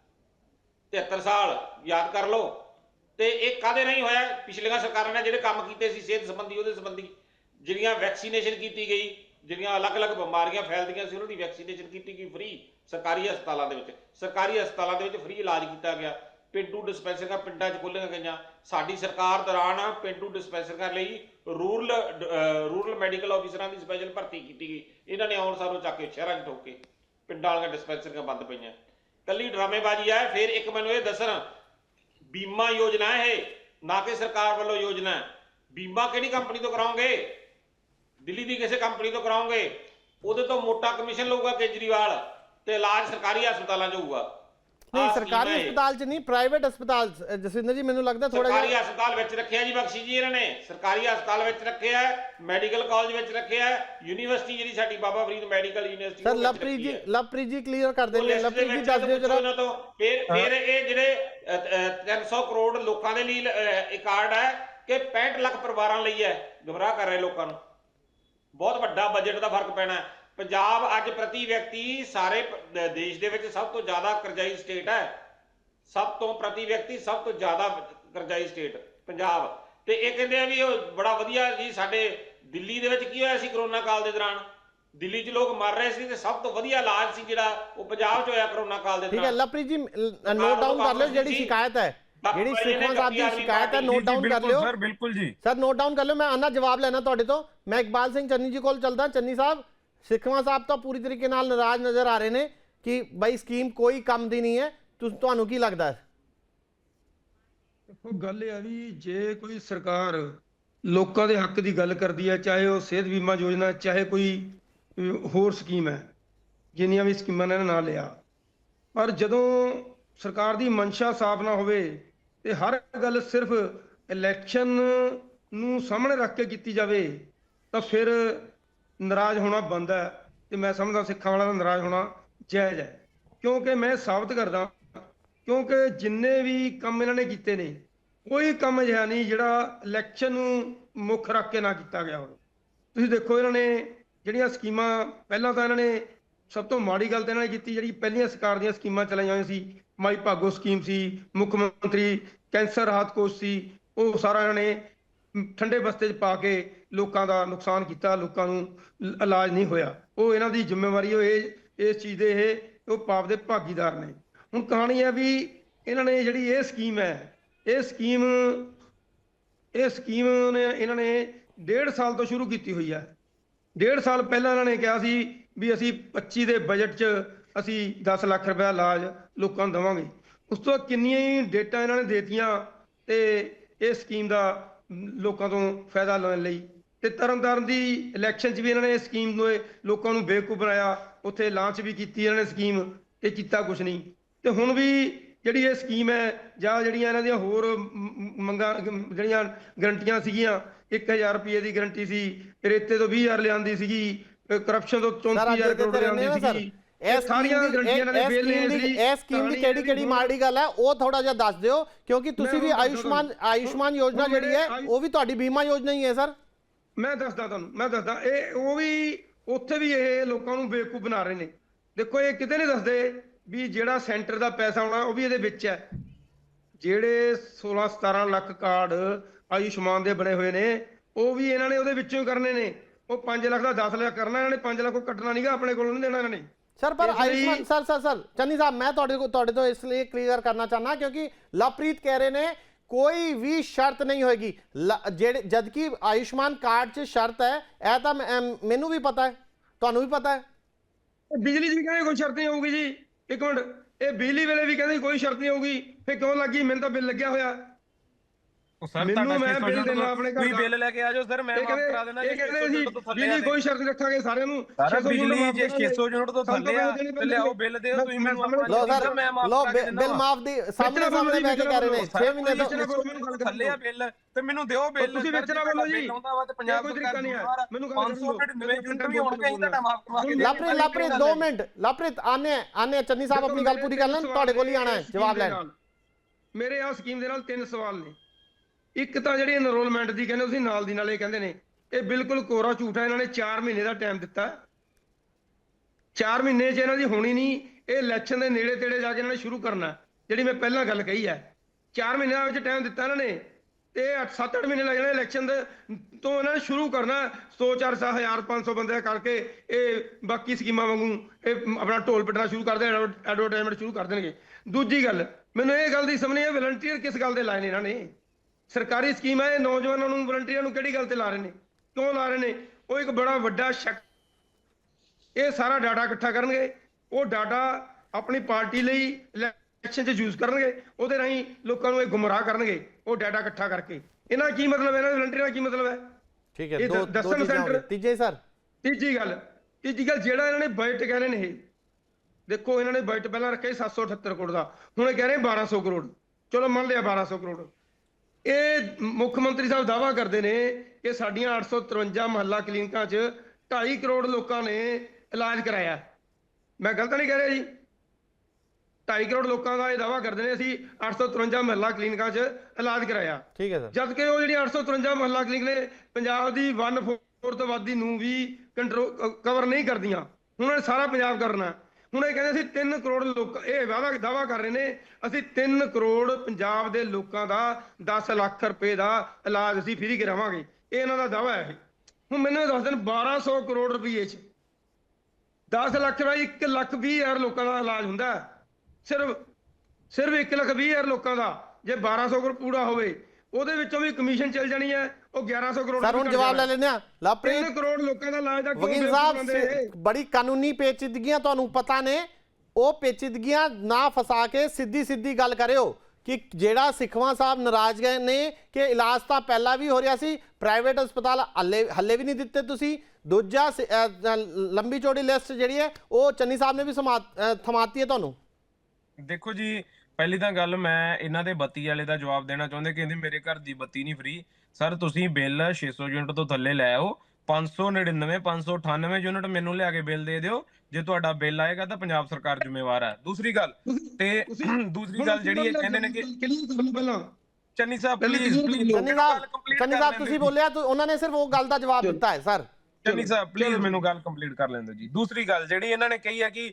73 ਸਾਲ, ਯਾਦ ਕਰ ਲਓ। ਤੇ ਇਹ ਕਾਦੇ ਨਹੀਂ ਹੋਇਆ? ਪਿਛਲੀਆਂ ਸਰਕਾਰਾਂ ਨੇ ਜਿਹੜੇ ਕੰਮ ਕੀਤੇ ਸੀ ਸਿਹਤ ਸੰਬੰਧੀ, ਉਹਦੇ ਸੰਬੰਧੀ। ਜਿਹੜੀਆਂ ਵੈਕਸੀਨੇਸ਼ਨ ਕੀਤੀ ਗਈ, ਜਿਹੜੀਆਂ ਅਲੱਗ-ਅਲੱਗ ਬਿਮਾਰੀਆਂ ਫੈਲਦੀਆਂ ਸੀ, ਉਹਨਾਂ ਦੀ ਵੈਕਸੀਨੇਸ਼ਨ ਕੀਤੀ ਗਈ ਫ੍ਰੀ ਸਰਕਾਰੀ ਹਸਪਤਾਲਾਂ ਦੇ ਵਿੱਚ। ਸਰਕਾਰੀ ਹਸਪਤਾਲਾਂ ਦੇ ਵਿੱਚ ਫ੍ਰੀ ਇਲਾਜ ਕੀਤਾ ਗਿਆ। ਪਿੰਡੂ ਡਿਸਪੈਂਸਰੀਆਂ ਪਿੰਡਾਂ 'ਚ ਖੋਲ੍ਹੀਆਂ ਗਈਆਂ। ਸਾਡੀ ਸਰਕਾਰ ਦੌਰਾਨ ਪਿੰਡੂ ਡਿਸਪੈਂਸਰੀਆਂ ਲਈ ਰੂਰਲ ਰੂਰਲ ਮੈਡੀਕਲ ਆਫੀਸਰਾਂ ਦੀ ਸਪੈਸ਼ਲ ਭਰਤੀ ਕੀਤੀ ਗਈ। ਇਹਨਾਂ ਨੇ ਆਉਣ ਸਾਰੋਂ ਚੱਕ ਕੇ ਸ਼ਹਿਰਾਂ 'ਚ ਠੋਕੇ ਪਿੰਡਾਂ ਵਾਲੀਆਂ ਡਿਸਪੈਂਸਰੀਆਂ ਬੰਦ ਪਈਆਂ। ਕੱਲੀ ਡਰਾਮੇਬਾਜ਼ੀ ਹੈ ਫਿਰ ਇੱਕ ਮੈਨੂੰ ਇਹ ਦੱਸਣ, ਬੀਮਾ ਯੋਜਨਾ ਹੈ ਇਹ, ਨਾ ਕਿ ਸਰਕਾਰ ਵੱਲੋਂ ਯੋਜਨਾ। ਬੀਮਾ ਕਿਹੜੀ ਕੰਪਨੀ ਤੋਂ ਕਰਾਓਗੇ? ਦਿੱਲੀ ਦੀ ਕਿਸੇ ਕੰਪਨੀ ਤੋਂ ਕਰਾਓਗੇ ਉਹਦੇ ਤੋਂ ਮੋਟਾ ਕਮਿਸ਼ਨ ਲਊਗਾ ਕੇਜਰੀਵਾਲ ਤੇ ਇਲਾਜ ਸਰਕਾਰੀ ਹਸਪਤਾਲਾਂ 'ਚ ਹੋਊਗਾ। ਨਹੀਂ ਸਰਕਾਰੀ। ਹਸਪਤਾਲ ਚ ਨਹੀਂ ਪ੍ਰਾਈਵੇਟ ਹਸਪਤਾਲ ਜਸਵਿੰਦਰ ਜੀ ਮੈਨੂੰ ਲੱਗਦਾ ਥੋੜਾ ਸਰਕਾਰੀ ਜਿਹਾ ਹਸਪਤਾਲ ਵਿੱਚ ਰੱਖਿਆ ਜੀ ਬਖਸ਼ੀ ਜੀ ਇਹਨਾਂ ਨੇ। ਸਰਕਾਰੀ ਹਸਪਤਾਲ ਵਿੱਚ ਰੱਖਿਆ ਹੈ ਮੈਡੀਕਲ ਕਾਲਜ ਵਿੱਚ ਰੱਖਿਆ ਹੈ ਯੂਨੀਵਰਸਿਟੀ ਜਿਹੜੀ ਸਾਡੀ Baba Farid medical university sir Lovepreet ji. Lovepreet ji clear ਕਰ ਉਹ ਦੇਣਗੇ ਲਿਸਟ ਦੇ ਲਵਪ੍ਰੀਤ ਜੀ ਦੱਸ ਦਿਓ ਜਰਾ। ਫਿਰ ਫਿਰ ਇਹ ਜਿਹੜੇ ਅ, ਅ, 300 ਕਰੋੜ ਲੋਕਾਂ ਦੇ ਲਈ ਇਹ ਕਾਰਡ ਹੈ ਕਿ 65 ਲੱਖ ਪਰਿਵਾਰਾਂ ਲਈ ਹੈ। ਗਮਰਾਹ ਕਰ ਰਹੇ ਲੋਕਾਂ ਨੂੰ। ਬਹੁਤ ਵੱਡਾ ਬਜਟ ਦਾ ਫ਼ਰਕ ਪੈਣਾ ਹੈ। ਪੰਜਾਬ ਅੱਜ ਪ੍ਰਤੀ ਵਿਅਕਤੀ ਸਾਰੇ ਦੇਸ਼ ਦੇ ਵਿੱਚ ਸਭ ਤੋਂ ਜ਼ਿਆਦਾ ਕਰਜ਼ਾਈ ਸਟੇਟ ਹੈ। ਸਭ ਤੋਂ ਪ੍ਰਤੀ ਵਿਅਕਤੀ ਸਭ ਤੋਂ ਜ਼ਿਆਦਾ ਕਰਜ਼ਾਈ ਸਟੇਟ ਪੰਜਾਬ। ਤੇ ਇਹ ਕਹਿੰਦੇ ਆ ਵੀ ਉਹ ਬੜਾ ਵਧੀਆ ਜੀ ਸਾਡੇ ਦਿੱਲੀ ਦੇ ਵਿੱਚ ਕੀ ਹੋਇਆ ਸੀ ਕਰੋਨਾ ਕਾਲ ਦੇ ਦੌਰਾਨ? ਦਿੱਲੀ 'ਚ ਲੋਕ ਮਰ ਰਹੇ ਸੀ ਤੇ ਸਭ ਤੋਂ ਵਧੀਆ ਇਲਾਜ ਸੀ ਜਿਹੜਾ ਉਹ ਪੰਜਾਬ 'ਚ ਹੋਇਆ ਕਰੋਨਾ ਕਾਲ ਦੇ ਠੀਕ ਹੈ ਦੌਰਾਨ। ਲਵਪ੍ਰੀਤ ਜੀ ਨੋਟ ਡਾਊਨ ਕਰ ਲਿਓ ਜਿਹੜੀ ਸ਼ਿਕਾਇਤ ਹੈ। ਜਿਹੜੀ ਸਿੱਖਵਾਂ ਸਾਹਿਬ ਦੀ ਸ਼ਿਕਾਇਤ ਹੈ ਨੋਟ ਡਾਊਨ ਕਰ ਬਿਲਕੁਲ ਲਿਓ। ਸਰ ਬਿਲਕੁਲ ਜੀ। ਸਰ ਨੋਟ ਡਾਊਨ ਕਰ ਲਿਓ ਮੈਂ ਆਨਾ ਜਵਾਬ ਲੈਣਾ ਤੁਹਾਡੇ ਤੋਂ। ਮੈਂ ਇਕਬਾਲ ਸਿੰਘ ਚੰਨੀ ਜੀ ਕੋਲ ਚੱਲਦਾ ਚੰਨੀ ਸਾਹਿਬ ਸਿੱਖਵਾਂ ਸਾਹਿਬ ਤਾਂ ਪੂਰੀ ਤਰੀਕੇ ਨਾਲ ਨਾਰਾਜ਼ ਨਜ਼ਰ ਆ ਰਹੇ ਨੇ ਕਿ ਬਈ ਸਕੀਮ ਕੋਈ ਕੰਮ ਦੀ ਨਹੀਂ ਹੈ। ਤੁਸ- ਤੁਹਾਨੂੰ ਕੀ ਲੱਗਦਾ ਹੈ? ਦੇਖੋ ਗੱਲ ਇਹ ਆ ਵੀ ਜੇ ਕੋਈ ਸਰਕਾਰ ਲੋਕਾਂ ਦੇ ਹੱਕ ਦੀ ਗੱਲ ਕਰਦੀ ਹੈ ਚਾਹੇ ਉਹ ਸਿਹਤ ਬੀਮਾ ਯੋਜਨਾ ਚਾਹੇ ਕੋਈ ਹੋਰ ਸਕੀਮ ਹੈ ਜਿੰਨੀਆਂ ਵੀ ਸਕੀਮਾਂ ਨੇ ਨਾਂ ਲਿਆ। ਪਰ ਜਦੋਂ ਸਰਕਾਰ ਦੀ ਮਨਸ਼ਾ ਸਾਫ਼ ਨਾ ਹੋਵੇ ਤੇ ਹਰ ਗੱਲ ਸਿਰਫ ਇਲੈਕਸ਼ਨ ਨੂੰ ਸਾਹਮਣੇ ਰੱਖ ਕੇ ਕੀਤੀ ਜਾਵੇ, ਤਾਂ ਫਿਰ ਨਾਰਾਜ਼ ਹੋਣਾ ਬਣਦਾ ਹੈ ਤੇ ਮੈਂ ਸਮਝਦਾ ਸਿੱਖਾਂ ਵਾਲਾ ਦਾ ਨਾਰਾਜ਼ ਹੋਣਾ ਜਾਇਜ਼ ਹੈ। ਕਿਉਂਕਿ ਮੈਂ ਸਾਬਤ ਕਰਦਾ ਕਿਉਂਕਿ ਜਿੰਨੇ ਵੀ ਕੰਮ ਇਹਨਾਂ ਨੇ ਕੀਤੇ ਨੇ, ਕੋਈ ਕੰਮ ਅਜਿਹਾ ਨਹੀਂ ਜਿਹੜਾ ਇਲੈਕਸ਼ਨ ਨੂੰ ਮੁੱਖ ਰੱਖ ਕੇ ਨਾ ਕੀਤਾ ਗਿਆ ਹੋਵੇ। ਤੁਸੀਂ ਦੇਖੋ ਇਹਨਾਂ ਨੇ ਜਿਹੜੀਆਂ ਸਕੀਮਾਂ ਪਹਿਲਾਂ ਤਾਂ ਇਹਨਾਂ ਨੇ ਸਭ ਤੋਂ ਮਾੜੀ ਗੱਲ ਤਾਂ ਇਹਨਾਂ ਨੇ ਕੀਤੀ ਜਿਹੜੀ ਪਹਿਲੀਆਂ ਸਰਕਾਰ ਦੀਆਂ ਸਕੀਮਾਂ ਚਲਾਈਆਂ ਹੋਈਆਂ ਸੀ ਮਾਈ ਭਾਗੋ ਸਕੀਮ ਸੀ, ਮੁੱਖ ਮੰਤਰੀ ਕੈਂਸਰ ਰਾਹਤ ਕੋਸ਼ ਸੀ, ਉਹ ਸਾਰਾ ਇਹਨਾਂ ਨੇ ਠੰਡੇ ਬਸਤੇ 'ਚ ਪਾ ਕੇ ਲੋਕਾਂ ਦਾ ਨੁਕਸਾਨ ਕੀਤਾ, ਲੋਕਾਂ ਨੂੰ ਇਲਾਜ ਨਹੀਂ ਹੋਇਆ। ਉਹ ਇਹਨਾਂ ਦੀ ਜ਼ਿੰਮੇਵਾਰੀ ਉਹ ਇਹ, ਇਸ ਚੀਜ਼ ਦੇ ਇਹ, ਉਹ ਪਾਪ ਦੇ ਭਾਗੀਦਾਰ ਨੇ। ਹੁਣ ਕਹਾਣੀ ਹੈ ਵੀ ਇਹਨਾਂ ਨੇ ਜਿਹੜੀ ਇਹ ਸਕੀਮ ਹੈ, ਇਹ ਸਕੀਮ ਇਹ ਸਕੀਮ ਨੇ ਇਹਨਾਂ ਨੇ ਡੇਢ ਸਾਲ ਤੋਂ ਸ਼ੁਰੂ ਕੀਤੀ ਹੋਈ ਹੈ। ਡੇਢ ਸਾਲ ਪਹਿਲਾਂ ਇਹਨਾਂ ਨੇ ਕਿਹਾ ਸੀ ਵੀ ਅਸੀਂ 25 ਦੇ ਬਜਟ 'ਚ ਅਸੀਂ 10 ਲੱਖ ਰੁਪਏ ਇਲਾਜ ਲੋਕਾਂ ਨੂੰ ਦੇਵਾਂਗੇ। ਉਸ ਤੋਂ ਕਿੰਨੀਆਂ ਹੀ ਡੇਟਾ ਇਹਨਾਂ ਨੇ ਦੇਤੀਆਂ ਤੇ ਇਹ ਸਕੀਮ ਦਾ ਲੋਕਾਂ ਤੋਂ ਫਾਇਦਾ ਲੈਣ ਲਈ। ਤੇ ਤਰਨਤਾਰਨ ਦੀ ਇਲੈਕਸ਼ਨ 'ਚ ਵੀ ਇਹਨਾਂ ਨੇ ਇਹ ਸਕੀਮ ਨੂੰ ਲੋਕਾਂ ਨੂੰ ਬੇਵਕੂਫ ਬਣਾਇਆ। ਉੱਥੇ ਲਾਂਚ ਵੀ ਕੀਤੀ ਇਹਨਾਂ ਨੇ ਸਕੀਮ ਤੇ ਕੀਤਾ ਕੁਝ ਨਹੀਂ। ਤੇ ਹੁਣ ਵੀ ਜਿਹੜੀ ਇਹ ਸਕੀਮ ਹੈ ਜਾਂ ਜਿਹੜੀਆਂ ਇਹਨਾਂ ਦੀਆਂ ਹੋਰ ਮੰਗਾਂ ਜਿਹੜੀਆਂ ਗਰੰਟੀਆਂ ਸੀਗੀਆਂ 1000 ਰੁਪਏ ਦੀ ਗਰੰਟੀ ਸੀ ਰੇਤੇ ਤੋਂ 20000 ਲਿਆਂਦੀ ਸੀਗੀ ਕਰਪਸ਼ਨ ਤੋਂ ਸਰ ਅੱਜ 34000 ਦੇ ਕਰੋੜ ਲਿਆਂਦੀ ਸੀਗੀ। ਇਹ ਸਾਰੀਆਂ ਸਕੀਮ ਦੀ ਇਹਨਾਂ ਨੇ ਸੀ? ਇਹ ਸਕੀਮ ਦੀ ਕਿਹੜੀ ਕਿਹੜੀ ਮਾੜੀ ਗੱਲ ਹੈ ਉਹ ਥੋੜਾ ਜਿਹਾ ਦੱਸ ਦਿਓ ਕਿਉਂਕਿ ਤੁਸੀਂ ਵੀ ਆਯੁਸ਼ਮਾਨ। ਆਯੁਸ਼ਮਾਨ ਯੋਜਨਾ ਜਿਹੜੀ ਹੈ ਉਹ ਵੀ ਤੁਹਾਡੀ ਬੀਮਾ ਯੋਜਨਾ ਹੀ ਹੈ ਸਰ। ਮੈਂ ਦੱਸਦਾ ਤੁਹਾਨੂੰ ਮੈਂ ਦੱਸਦਾ ਇਹ ਉਹ ਵੀ ਉੱਥੇ ਵੀ ਇਹ ਲੋਕਾਂ ਨੂੰ ਬੇਵਕੂਫ ਬਣਾ ਰਹੇ ਨੇ। ਦੇਖੋ ਇਹ ਕਿਤੇ ਨਹੀਂ ਦੱਸਦੇ ਵੀ ਜਿਹੜਾ ਸੈਂਟਰ ਦਾ ਪੈਸਾ ਆਉਣਾ ਉਹ ਵੀ ਇਹਦੇ ਵਿੱਚ ਹੈ। ਜਿਹੜੇ 16 17 ਲੱਖ ਕਾਰਡ ਆਯੁਸ਼ਮਾਨ ਦੇ ਬਣੇ ਹੋਏ ਨੇ ਉਹ ਵੀ ਇਹਨਾਂ ਨੇ ਉਹਦੇ ਵਿੱਚੋਂ ਹੀ ਕਰਨੇ ਨੇ। ਉਹ 5 ਲੱਖ ਦਾ 10 ਲੱਖ ਕਰਨਾ ਇਹਨਾਂ ਨੇ 5 ਲੱਖ ਉਹ ਕੱਟਣਾ ਨਹੀਂਗਾ ਆਪਣੇ ਕੋਲੋਂ ਨਹੀਂ ਦੇਣਾ ਇਹਨਾਂ ਨੇ। ਸਰ ਪਰ Ayushman sir sir sir Channi Sahib ਮੈਂ ਤੁਹਾਡੇ ਕੋ ਤੁਹਾਡੇ ਤੋਂ ਇਸ ਲਈ ਕਲੀਅਰ ਕਰਨਾ ਚਾਹਨਾ ਕਿਉਂਕਿ ਲਵਪ੍ਰੀਤ ਕਹਿ ਰਹੇ ਨੇ ਕੋਈ ਵੀ ਸ਼ਰਤ ਨਹੀਂ ਹੋਏਗੀ। ਜਿਹੜੇ ਜਦ ਕਿ ਆਯੁਸ਼ਮਾਨ ਕਾਰਡ 'ਚ ਸ਼ਰਤ ਹੈ ਇਹ ਤਾਂ ਮੈਨੂੰ ਵੀ ਪਤਾ ਹੈ। ਤੁਹਾਨੂੰ ਵੀ ਪਤਾ ਹੈ। ਬਿਜਲੀ ਦੀ ਵੀ ਕਹਿੰਦੇ ਕੋਈ ਸ਼ਰਤ ਨਹੀਂ ਹੋਊਗੀ ਜੀ। ਇੱਕ ਮਿੰਟ। ਇਹ ਬਿਜਲੀ ਵੇਲੇ ਵੀ ਕਹਿੰਦੇ ਕੋਈ ਸ਼ਰਤ ਨਹੀਂ ਹੋਊਗੀ। ਫੇ ਕਿਉਂ ਲੱਗੀ? ਮੈਨੂੰ ਤਾਂ ਬਿੱਲ ਲੱਗਿਆ ਹੋਇਆ। ਸਰ ਮੈਨੂੰ ਮੈਂ 600 ਬਿੱਲ ਦੇਣਾ ਆਪਣੇ ਘਰ ਤੁਸੀਂ ਦਾ। ਬਿੱਲ ਲੈ ਕੇ ਆ ਜਾਓ ਸਰ ਮੈਂ ਮਾਫ ਕਰਾ ਦੇਣਾ ਇਹ ਕਹਿੰਦੇ ਜੀ ਬਿਜਲੀ ਕੋਈ ਸ਼ਰਤ ਰੱਖਾਂਗੇ ਸਾਰਿਆਂ ਨੂੰ ਸਾਰਾ 600 ਯੂਨਿਟ ਬਿਜਲੀ ਜੇ ਕਰਾਂਗੇ। 600 ਯੂਨਿਟ ਤੋਂ ਥੱਲੇ ਆ ਤੇ ਲਿਆਓ ਬਿੱਲ ਦਿਓ ਤੁਸੀਂ ਮੈਂ ਮੈਨੂੰ ਸਾਹਮਣੇ- ਲੋ ਆਪਣਾ ਸਰ ਮੈਂ ਮਾਫ ਲੋ ਕਰਾ ਬਿੱਲ ਮਾਫ ਦੀ ਸਾਹਮਣੇ ਸਾਹਮਣੇ ਬਹਿ ਕੇ ਕਹਿ ਰਹੇ ਨੇ 6 ਮਹੀਨੇ ਤੋਂ ਥੱਲੇ ਆ ਬਿੱਲ ਤੇ ਮੈਨੂੰ ਦਿਓ ਬਿੱਲ ਤੁਸੀਂ ਵਿੱਚ ਨਾ ਬੋਲੋ ਜੀ। ਆਉਂਦਾ ਵਾ ਤੇ ਪੰਜਾਬ ਕੋਈ ਤਰੀਕਾ ਨਹੀਂ ਹੈ। ਮੈਨੂੰ ਗੱਲ ਕਰਨ 599 ਦਿਓ। ਯੂਨਿਟ ਵੀ ਹੋਣਗੇ ਅਸੀਂ ਤੁਹਾਡਾ ਮਾਫ ਕਰਵਾ ਕੇ ਲਵਪ੍ਰੀਤ ਲਵਪ੍ਰੀਤ 2 ਮਿੰਟ ਲਵਪ੍ਰੀਤ ਆਨੇ ਆਨੇ ਚੰਨੀ ਸਾਹਿਬ ਆਪਣੀ ਗੱਲ ਪੂਰੀ ਕਰ ਲੈਣ ਤੁਹਾਡੇ ਕੋਲ ਹੀ ਆਣਾ ਹੈ ਜਵਾਬ ਲੈਣ ਮੇਰੇ ਆ ਸਕੀਮ ਦੇ ਨਾਲ ਤਿੰਨ ਸਵਾਲ ਨੇ ਇੱਕ ਤਾਂ ਜਿਹੜੀ ਐਨਰੋਲਮੈਂਟ ਦੀ ਕਹਿੰਦੇ ਤੁਸੀਂ ਨਾਲ ਦੀ ਨਾਲ ਇਹ ਕਹਿੰਦੇ ਨੇ, ਇਹ ਬਿਲਕੁਲ ਕੋਰਾ ਝੂਠ ਹੈ ਇਹਨਾਂ ਨੇ 4 ਮਹੀਨੇ ਦਾ ਟਾਈਮ ਦਿੱਤਾ। 4 ਮਹੀਨੇ 'ਚ ਇਹਨਾਂ ਦੀ ਹੋਣੀ ਨਹੀਂ, ਇਹ ਇਲੈਕਸ਼ਨ ਦੇ ਨੇੜੇ ਤੇੜੇ ਜਾ ਕੇ ਇਹਨਾਂ ਨੇ ਸ਼ੁਰੂ ਕਰਨਾ, ਜਿਹੜੀ ਮੈਂ ਪਹਿਲਾਂ ਗੱਲ ਕਹੀ ਹੈ। 4 ਮਹੀਨਿਆਂ ਵਿੱਚ ਟਾਈਮ ਦਿੱਤਾ ਇਹਨਾਂ ਨੇ, ਤੇ 7-8 ਮਹੀਨੇ ਲੱਗ ਜਾਣੇ ਇਲੈਕਸ਼ਨ ਦੇ ਤੋਂ ਇਹਨਾਂ ਨੇ ਸ਼ੁਰੂ ਕਰਨਾ 100 400 500 ਬੰਦੇ ਦਾ ਕਰਕੇ ਇਹ ਬਾਕੀ ਸਕੀਮਾਂ ਵਾਂਗੂ ਇਹ ਆਪਣਾ ਢੋਲ ਪਿੱਟਣਾ ਸ਼ੁਰੂ ਕਰ ਦੇਣ ਐਡਵਰਟਾਈਜ਼ਮੈਂਟ ਸ਼ੁਰੂ ਕਰ ਦੇਣਗੇ। ਦੂਜੀ ਗੱਲ, ਮੈਨੂੰ ਇਹ ਗੱਲ ਦੀ ਸਮਝ ਨਹੀਂ ਆ ਵਲੰਟੀਅਰ ਕਿਸ ਗੱਲ ਦੇ ਲਾਏ ਨੇ ਇਹਨਾਂ ਨੇ? ਸਰਕਾਰੀ ਸਕੀਮ ਹੈ ਇਹ ਨੌਜਵਾਨਾਂ ਨੂੰ ਵਲੰਟੀਅਰਾਂ ਨੂੰ ਕਿਹੜੀ ਗੱਲ ਤੇ ਲਾ ਰਹੇ ਨੇ? ਕਿਉਂ ਲਾ ਰਹੇ ਨੇ? ਉਹ ਇੱਕ ਬੜਾ ਵੱਡਾ ਸ਼ੱਕ ਇਹ ਸਾਰਾ ਡਾਟਾ ਇਕੱਠਾ ਕਰਨਗੇ। ਉਹ ਡਾਟਾ ਆਪਣੀ ਪਾਰਟੀ ਲਈ ਇਲੈਕਸ਼ਨ 'ਚ ਯੂਜ਼ ਕਰਨਗੇ। ਉਹਦੇ ਰਾਹੀਂ ਲੋਕਾਂ ਨੂੰ ਇਹ ਗੁੰਮਰਾਹ ਕਰਨਗੇ ਉਹ ਡਾਟਾ ਇਕੱਠਾ ਕਰਕੇ। ਇਹਨਾਂ ਕੀ ਮਤਲਬ ਹੈ? ਇਹਨਾਂ ਵਲੰਟੀਅਰਾਂ ਦਾ ਕੀ ਮਤਲਬ ਹੈ? ਠੀਕ ਹੈ ਦੋ ਦ- ਦੋ ਦੱਸਣ ਚੀਜ਼ਾਂ ਹੋ center- ਗਈਆਂ। ਤੀਜੇ ਸਰ। ਤੀਜੀ ਗੱਲ ਤੀਜੀ ਗੱਲ ਜਿਹੜਾ ਇਹਨਾਂ ਨੇ ਬਜਟ ਕਹਿ ਰਹੇ ਨੇ ਇਹ। ਦੇਖੋ ਇਹਨਾਂ ਨੇ ਬਜਟ ਪਹਿਲਾਂ ਰੱਖਿਆ ਸੀ 778 ਕਰੋੜ ਦਾ। ਹੁਣ ਇਹ ਕਹਿ ਰਹੇ 1200 ਕਰੋੜ। ਚਲੋ ਮੰਨ ਲਿਆ 1200 ਕਰੋੜ। ਇਹ ਮੁੱਖ ਮੰਤਰੀ ਸਾਹਿਬ ਦਾਵਾ ਕਰਦੇ ਨੇ ਕਿ ਸਾਡੀਆਂ 853 ਮਹੱਲਾ ਕਲੀਨਿਕਾਂ 'ਚ 2.5 ਕਰੋੜ ਲੋਕਾਂ ਨੇ ਇਲਾਜ ਕਰਾਇਆ। ਮੈਂ ਗਲਤ ਨਹੀਂ ਕਹਿ ਰਿਹਾ ਜੀ? 2.5 ਕਰੋੜ ਲੋਕਾਂ ਦਾ ਇਹ ਦਾਵਾ ਕਰਦੇ ਨੇ ਅਸੀਂ 853 ਮਹੱਲਾ ਕਲੀਨਿਕਾਂ 'ਚ ਇਲਾਜ ਕਰਾਇਆ। ਠੀਕ ਹੈ ਸਰ। ਜਦ ਕਿ ਉਹ ਜਿਹੜੀਆਂ 853 ਮਹੱਲਾ ਕਲੀਨਿਕ ਨੇ ਪੰਜਾਬ ਦੀ 1 ਕਰੋੜ ਤੋਂ ਵੱਧ ਦੀ ਨੂੰ ਵੀ ਕੰਟਰੋਲ ਕਵਰ ਨਹੀਂ ਕਰਦੀਆਂ। ਹੁਣ ਉਹਨਾਂ ਨੇ ਸਾਰਾ ਪੰਜਾਬ ਕਰਨਾ। ਹੁਣ ਇਹ ਕਹਿੰਦੇ ਅਸੀਂ 3 ਕਰੋੜ ਲੋਕ ਇਹ ਵਾਅਦਾ ਦਾਵਾ ਕਰ ਰਹੇ ਨੇ, ਅਸੀਂ 3 ਕਰੋੜ ਪੰਜਾਬ ਦੇ ਲੋਕਾਂ ਦਾ 10 ਲੱਖ ਰੁਪਏ ਦਾ ਇਲਾਜ ਅਸੀਂ ਫ੍ਰੀ ਕਰਾਵਾਂਗੇ। ਇਹ ਇਹਨਾਂ ਦਾ ਦਾਵਾ ਹੈ ਇਹ। ਹੁਣ ਮੈਨੂੰ ਇਹ ਦੱਸ ਦੇਣ 1200 ਕਰੋੜ ਰੁਪਏ ਚ 10 ਲੱਖ ਰੁਪਏ 1 ਲੱਖ 20 ਹਜ਼ਾਰ ਲੋਕਾਂ ਦਾ ਇਲਾਜ ਹੁੰਦਾ। ਸਿਰਫ ਸਿਰਫ 1 ਲੱਖ 20 ਹਜ਼ਾਰ ਲੋਕਾਂ ਦਾ। ਜੇ 1200 ਕਰੋੜ ਪੂਰਾ ਹੋਵੇ ਉਹਦੇ ਵਿੱਚੋਂ ਵੀ ਕਮਿਸ਼ਨ ਚੱਲ ਜਾਣੀ ਹੈ ਉਹ 1100 ਕਰੋੜ ਸਰ ਹੁਣ ਜਵਾਬ ਲੈ। ਲੈਂਦੇ ਆ ਲਵਪ੍ਰੀਤ 3 ਕਰੋੜ ਲੋਕਾਂ ਦਾ ਇਲਾਜ ਦਾ ਵਕੀਲ ਸਾਹਿਬ ਬੜੀ ਕਾਨੂੰਨੀ ਪੇਚੀਦਗੀਆਂ ਤੁਹਾਨੂੰ ਪਤਾ ਨੇ। ਉਹ ਪੇਚੀਦਗੀਆਂ ਨਾ ਫਸਾ ਕੇ ਸਿੱਧੀ ਸਿੱਧੀ ਗੱਲ ਕਰਿਓ ਕਿ ਜਿਹੜਾ ਸਿੱਖਵਾਂ ਸਾਹਿਬ ਨਾਰਾਜ਼ ਗਏ ਨੇ ਕਿ ਇਲਾਜ ਤਾਂ ਪਹਿਲਾਂ ਵੀ ਹੋ ਰਿਹਾ ਸੀ ਪ੍ਰਾਈਵੇਟ ਹਸਪਤਾਲ ਹੱਲੇ ਹੱਲੇ ਵੀ ਨਹੀਂ ਦਿੱਤੇ ਤੁਸੀਂ। ਦੂਜਾ ਲੰਬੀ ਚੌੜੀ ਲਿਸਟ ਜਿਹੜੀ ਹੈ ਉਹ ਚੰਨੀ ਸਾਹਿਬ ਨੇ ਵੀ ਥਮਾਤੀ ਹੈ ਤੁਹਾਨੂੰ। ਦੇਖੋ ਜੀ ਪਹਿਲੀ ਤਾਂ ਗੱਲ ਮੈਂ ਇਹਨਾਂ ਦੇ ਬੱਤੀ ਵਾਲੇ ਦਾ ਜਵਾਬ ਦੇਣਾ ਚਾਹੁੰਦੇ ਕਹਿੰਦੇ ਮੇਰੇ ਘਰ ਦੀ ਬੱਤੀ ਨਹੀਂ ਫ੍ਰੀ ਸਰ ਤੁਸੀਂ ਬਿੱਲ 600 ਯੂਨਿਟ ਤੋਂ ਥੱਲੇ ਲੈ ਆਓ। 599 598 ਯੂਨਿਟ ਮੈਨੂੰ ਲਿਆ ਕੇ ਬਿੱਲ ਦੇ ਦਿਓ। ਜੇ ਤੁਹਾਡਾ ਬਿੱਲ ਆਏਗਾ ਤਾਂ ਪੰਜਾਬ ਸਰਕਾਰ ਜ਼ਿੰਮੇਵਾਰ ਹੈ। ਦੂਸਰੀ ਗੱਲ ਤੇ ਦੂਸਰੀ ਗੱਲ ਜਿਹੜੀ ਇਹ ਕਹਿੰਦੇ ਨੇ ਕਿ ਚੰਨੀ ਸਾਹਿਬ ਪਲੀਜ਼। ਚੰਨੀ ਸਾਹਿਬ ਚੰਨੀ ਸਾਹਿਬ ਤੁਸੀਂ ਬੋਲਿਆ ਉਹਨਾਂ ਨੇ ਸਿਰਫ ਉਹ ਗੱਲ ਦਾ ਜਵਾਬ ਦਿੱਤਾ ਹੈ ਸਰ। ਚੰਨੀ ਸਾਹਿਬ ਪਲੀਜ਼ ਮੈਨੂੰ ਗੱਲ ਕੰਪਲੀਟ ਕਰ ਲੈਣ ਦਿਓ ਜੀ। ਦੂਸਰੀ ਗੱਲ ਜਿਹੜੀ ਇਹਨਾਂ ਨੇ ਕਹੀ ਹੈ ਕਿ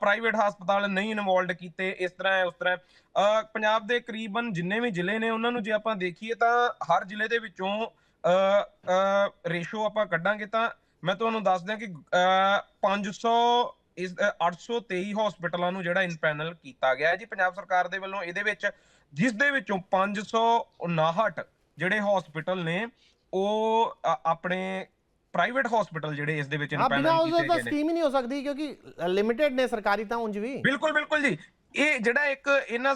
ਪ੍ਰਾਈਵੇਟ ਹਸਪਤਾਲ ਨਹੀਂ ਇਨਵੋਲਡ ਕੀਤੇ ਇਸ ਤਰ੍ਹਾਂ ਹੈ ਉਸ ਤਰ੍ਹਾਂ ਪੰਜਾਬ ਦੇ ਕਰੀਬਨ ਜਿੰਨੇ ਵੀ ਜ਼ਿਲ੍ਹੇ ਨੇ ਉਹਨਾਂ ਨੂੰ ਜੇ ਆਪਾਂ ਦੇਖੀਏ ਤਾਂ ਹਰ ਜ਼ਿਲ੍ਹੇ ਦੇ ਵਿੱਚੋਂ ਰੇਸ਼ੋ ਆਪਾਂ ਕੱਢਾਂਗੇ ਤਾਂ ਮੈਂ ਤੁਹਾਨੂੰ ਦੱਸ ਦਿਆਂ ਕਿ ਅਹ, 500 ਇਸ ਅਹ, 823 ਹਸਪੀਟਲਾਂ ਨੂੰ ਜਿਹੜਾ ਇਨਪੈਨਲ ਕੀਤਾ ਗਿਆ ਹੈ ਜੀ ਪੰਜਾਬ ਸਰਕਾਰ ਦੇ ਵੱਲੋਂ। ਇਹਦੇ ਵਿੱਚ ਜਿਸ ਦੇ ਵਿੱਚੋਂ 559 ਜਿਹੜੇ ਹਸਪੀਟਲ ਨੇ ਉਹ ਆਪਣੇ ਪ੍ਰਾਈਵੇਟ ਹਸਪੀਟਲ ਜਿਹੜੇ ਇਸ ਦੇ ਵਿੱਚ ਹਾਂ ਬਿਨਾਂ ਇਨਪੈਨਲ ਉਸ ਕੀਤੇ ਦਾ ਗਏ ਨੇ। ਸਕੀਮ ਹੀ ਨਹੀਂ ਹੋ ਸਕਦੀ ਕਿਉਂਕਿ ਲਿਮਿਟਿਡ ਨੇ ਸਰਕਾਰੀ ਤਾਂ ਉਂਝ ਵੀ। ਬਿਲਕੁਲ ਬਿਲਕੁਲ ਜੀ। ਇਹ ਜਿਹੜਾ ਇੱਕ ਇਹਨਾਂ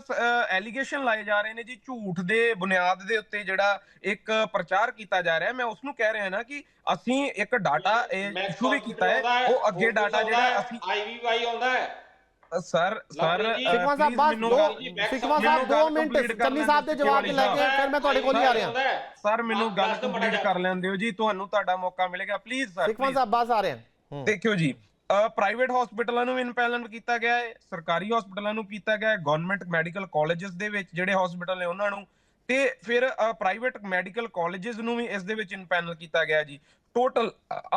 ਐਲੀਗੇਸ਼ਨ ਲਾਏ ਜਾ ਰਹੇ ਨੇ ਜੀ ਝੂਠ ਦੇ ਬੁਨਿਆਦ ਦੇ ਉੱਤੇ ਜਿਹੜਾ ਇੱਕ ਪ੍ਰਚਾਰ ਕੀਤਾ ਜਾ ਰਿਹਾ। ਮੈਂ ਉਸ ਨੂੰ ਕਹਿ ਰਿਹਾ ਨਾ ਕਿ ਅਸੀਂ ਇੱਕ ਡਾਟਾ ਇਸ਼ੂ ਵੀ ਕੀਤਾ ਹੈ। ਉਹ ਅੱਗੇ ਡਾਟਾ ਜਿਹੜਾ ਅਸੀਂ ਆਈਵੀਵਾਈ ਆਉਂਦਾ ਹੈ। ਸਰ ਸਰ ਸਿਕਵਾ ਸਾਹਿਬ ਬਸ ਦੋ ਸਿਕਵਾ ਸਾਹਿਬ 2 ਮਿੰਟ ਚੰਨੀ ਸਾਹਿਬ ਦੇ ਜਵਾਬ ਲੈ ਕੇ ਫਿਰ ਮੈਂ ਤੁਹਾਡੇ ਕੋਲ ਹੀ ਆ ਰਿਹਾ। ਸਰ ਮੈਨੂੰ ਗੱਲ ਕੰਪਲੀਟ ਕਰ ਲੈਣ ਦਿਓ ਜੀ ਤੁਹਾਨੂੰ ਤੁਹਾਡਾ ਮੌਕਾ ਮਿਲੇਗਾ। ਪਲੀਜ਼ ਸਰ ਸਿਕਵਾ ਸਾਹਿਬ ਬਸ ਆ ਰਹੇ। ਹਾਂ। ਦੇਖਿਓ ਜੀ ਪ੍ਰਾਈਵੇਟ ਹਸਪੀਟਲਾਂ ਨੂੰ ਇਨਪੈਨਲ ਕੀਤਾ ਗਿਆ ਹੈ ਸਰਕਾਰੀ ਹਸਪੀਟਲਾਂ ਨੂੰ ਕੀਤਾ ਗਿਆ ਹੈ ਗਵਰਨਮੈਂਟ ਮੈਡੀਕਲ ਕਾਲਜਸ ਦੇ ਵਿੱਚ ਜਿਹੜੇ ਹਸਪੀਟਲ ਨੇ ਉਹਨਾਂ ਨੂੰ ਤੇ ਫਿਰ ਪ੍ਰਾਈਵੇਟ ਮੈਡੀਕਲ ਕਾਲਜਸ ਨੂੰ ਵੀ ਇਸ ਦੇ ਵਿੱਚ ਇਨਪੈਨਲ ਕੀਤਾ ਗਿਆ ਜੀ। ਟੋਟਲ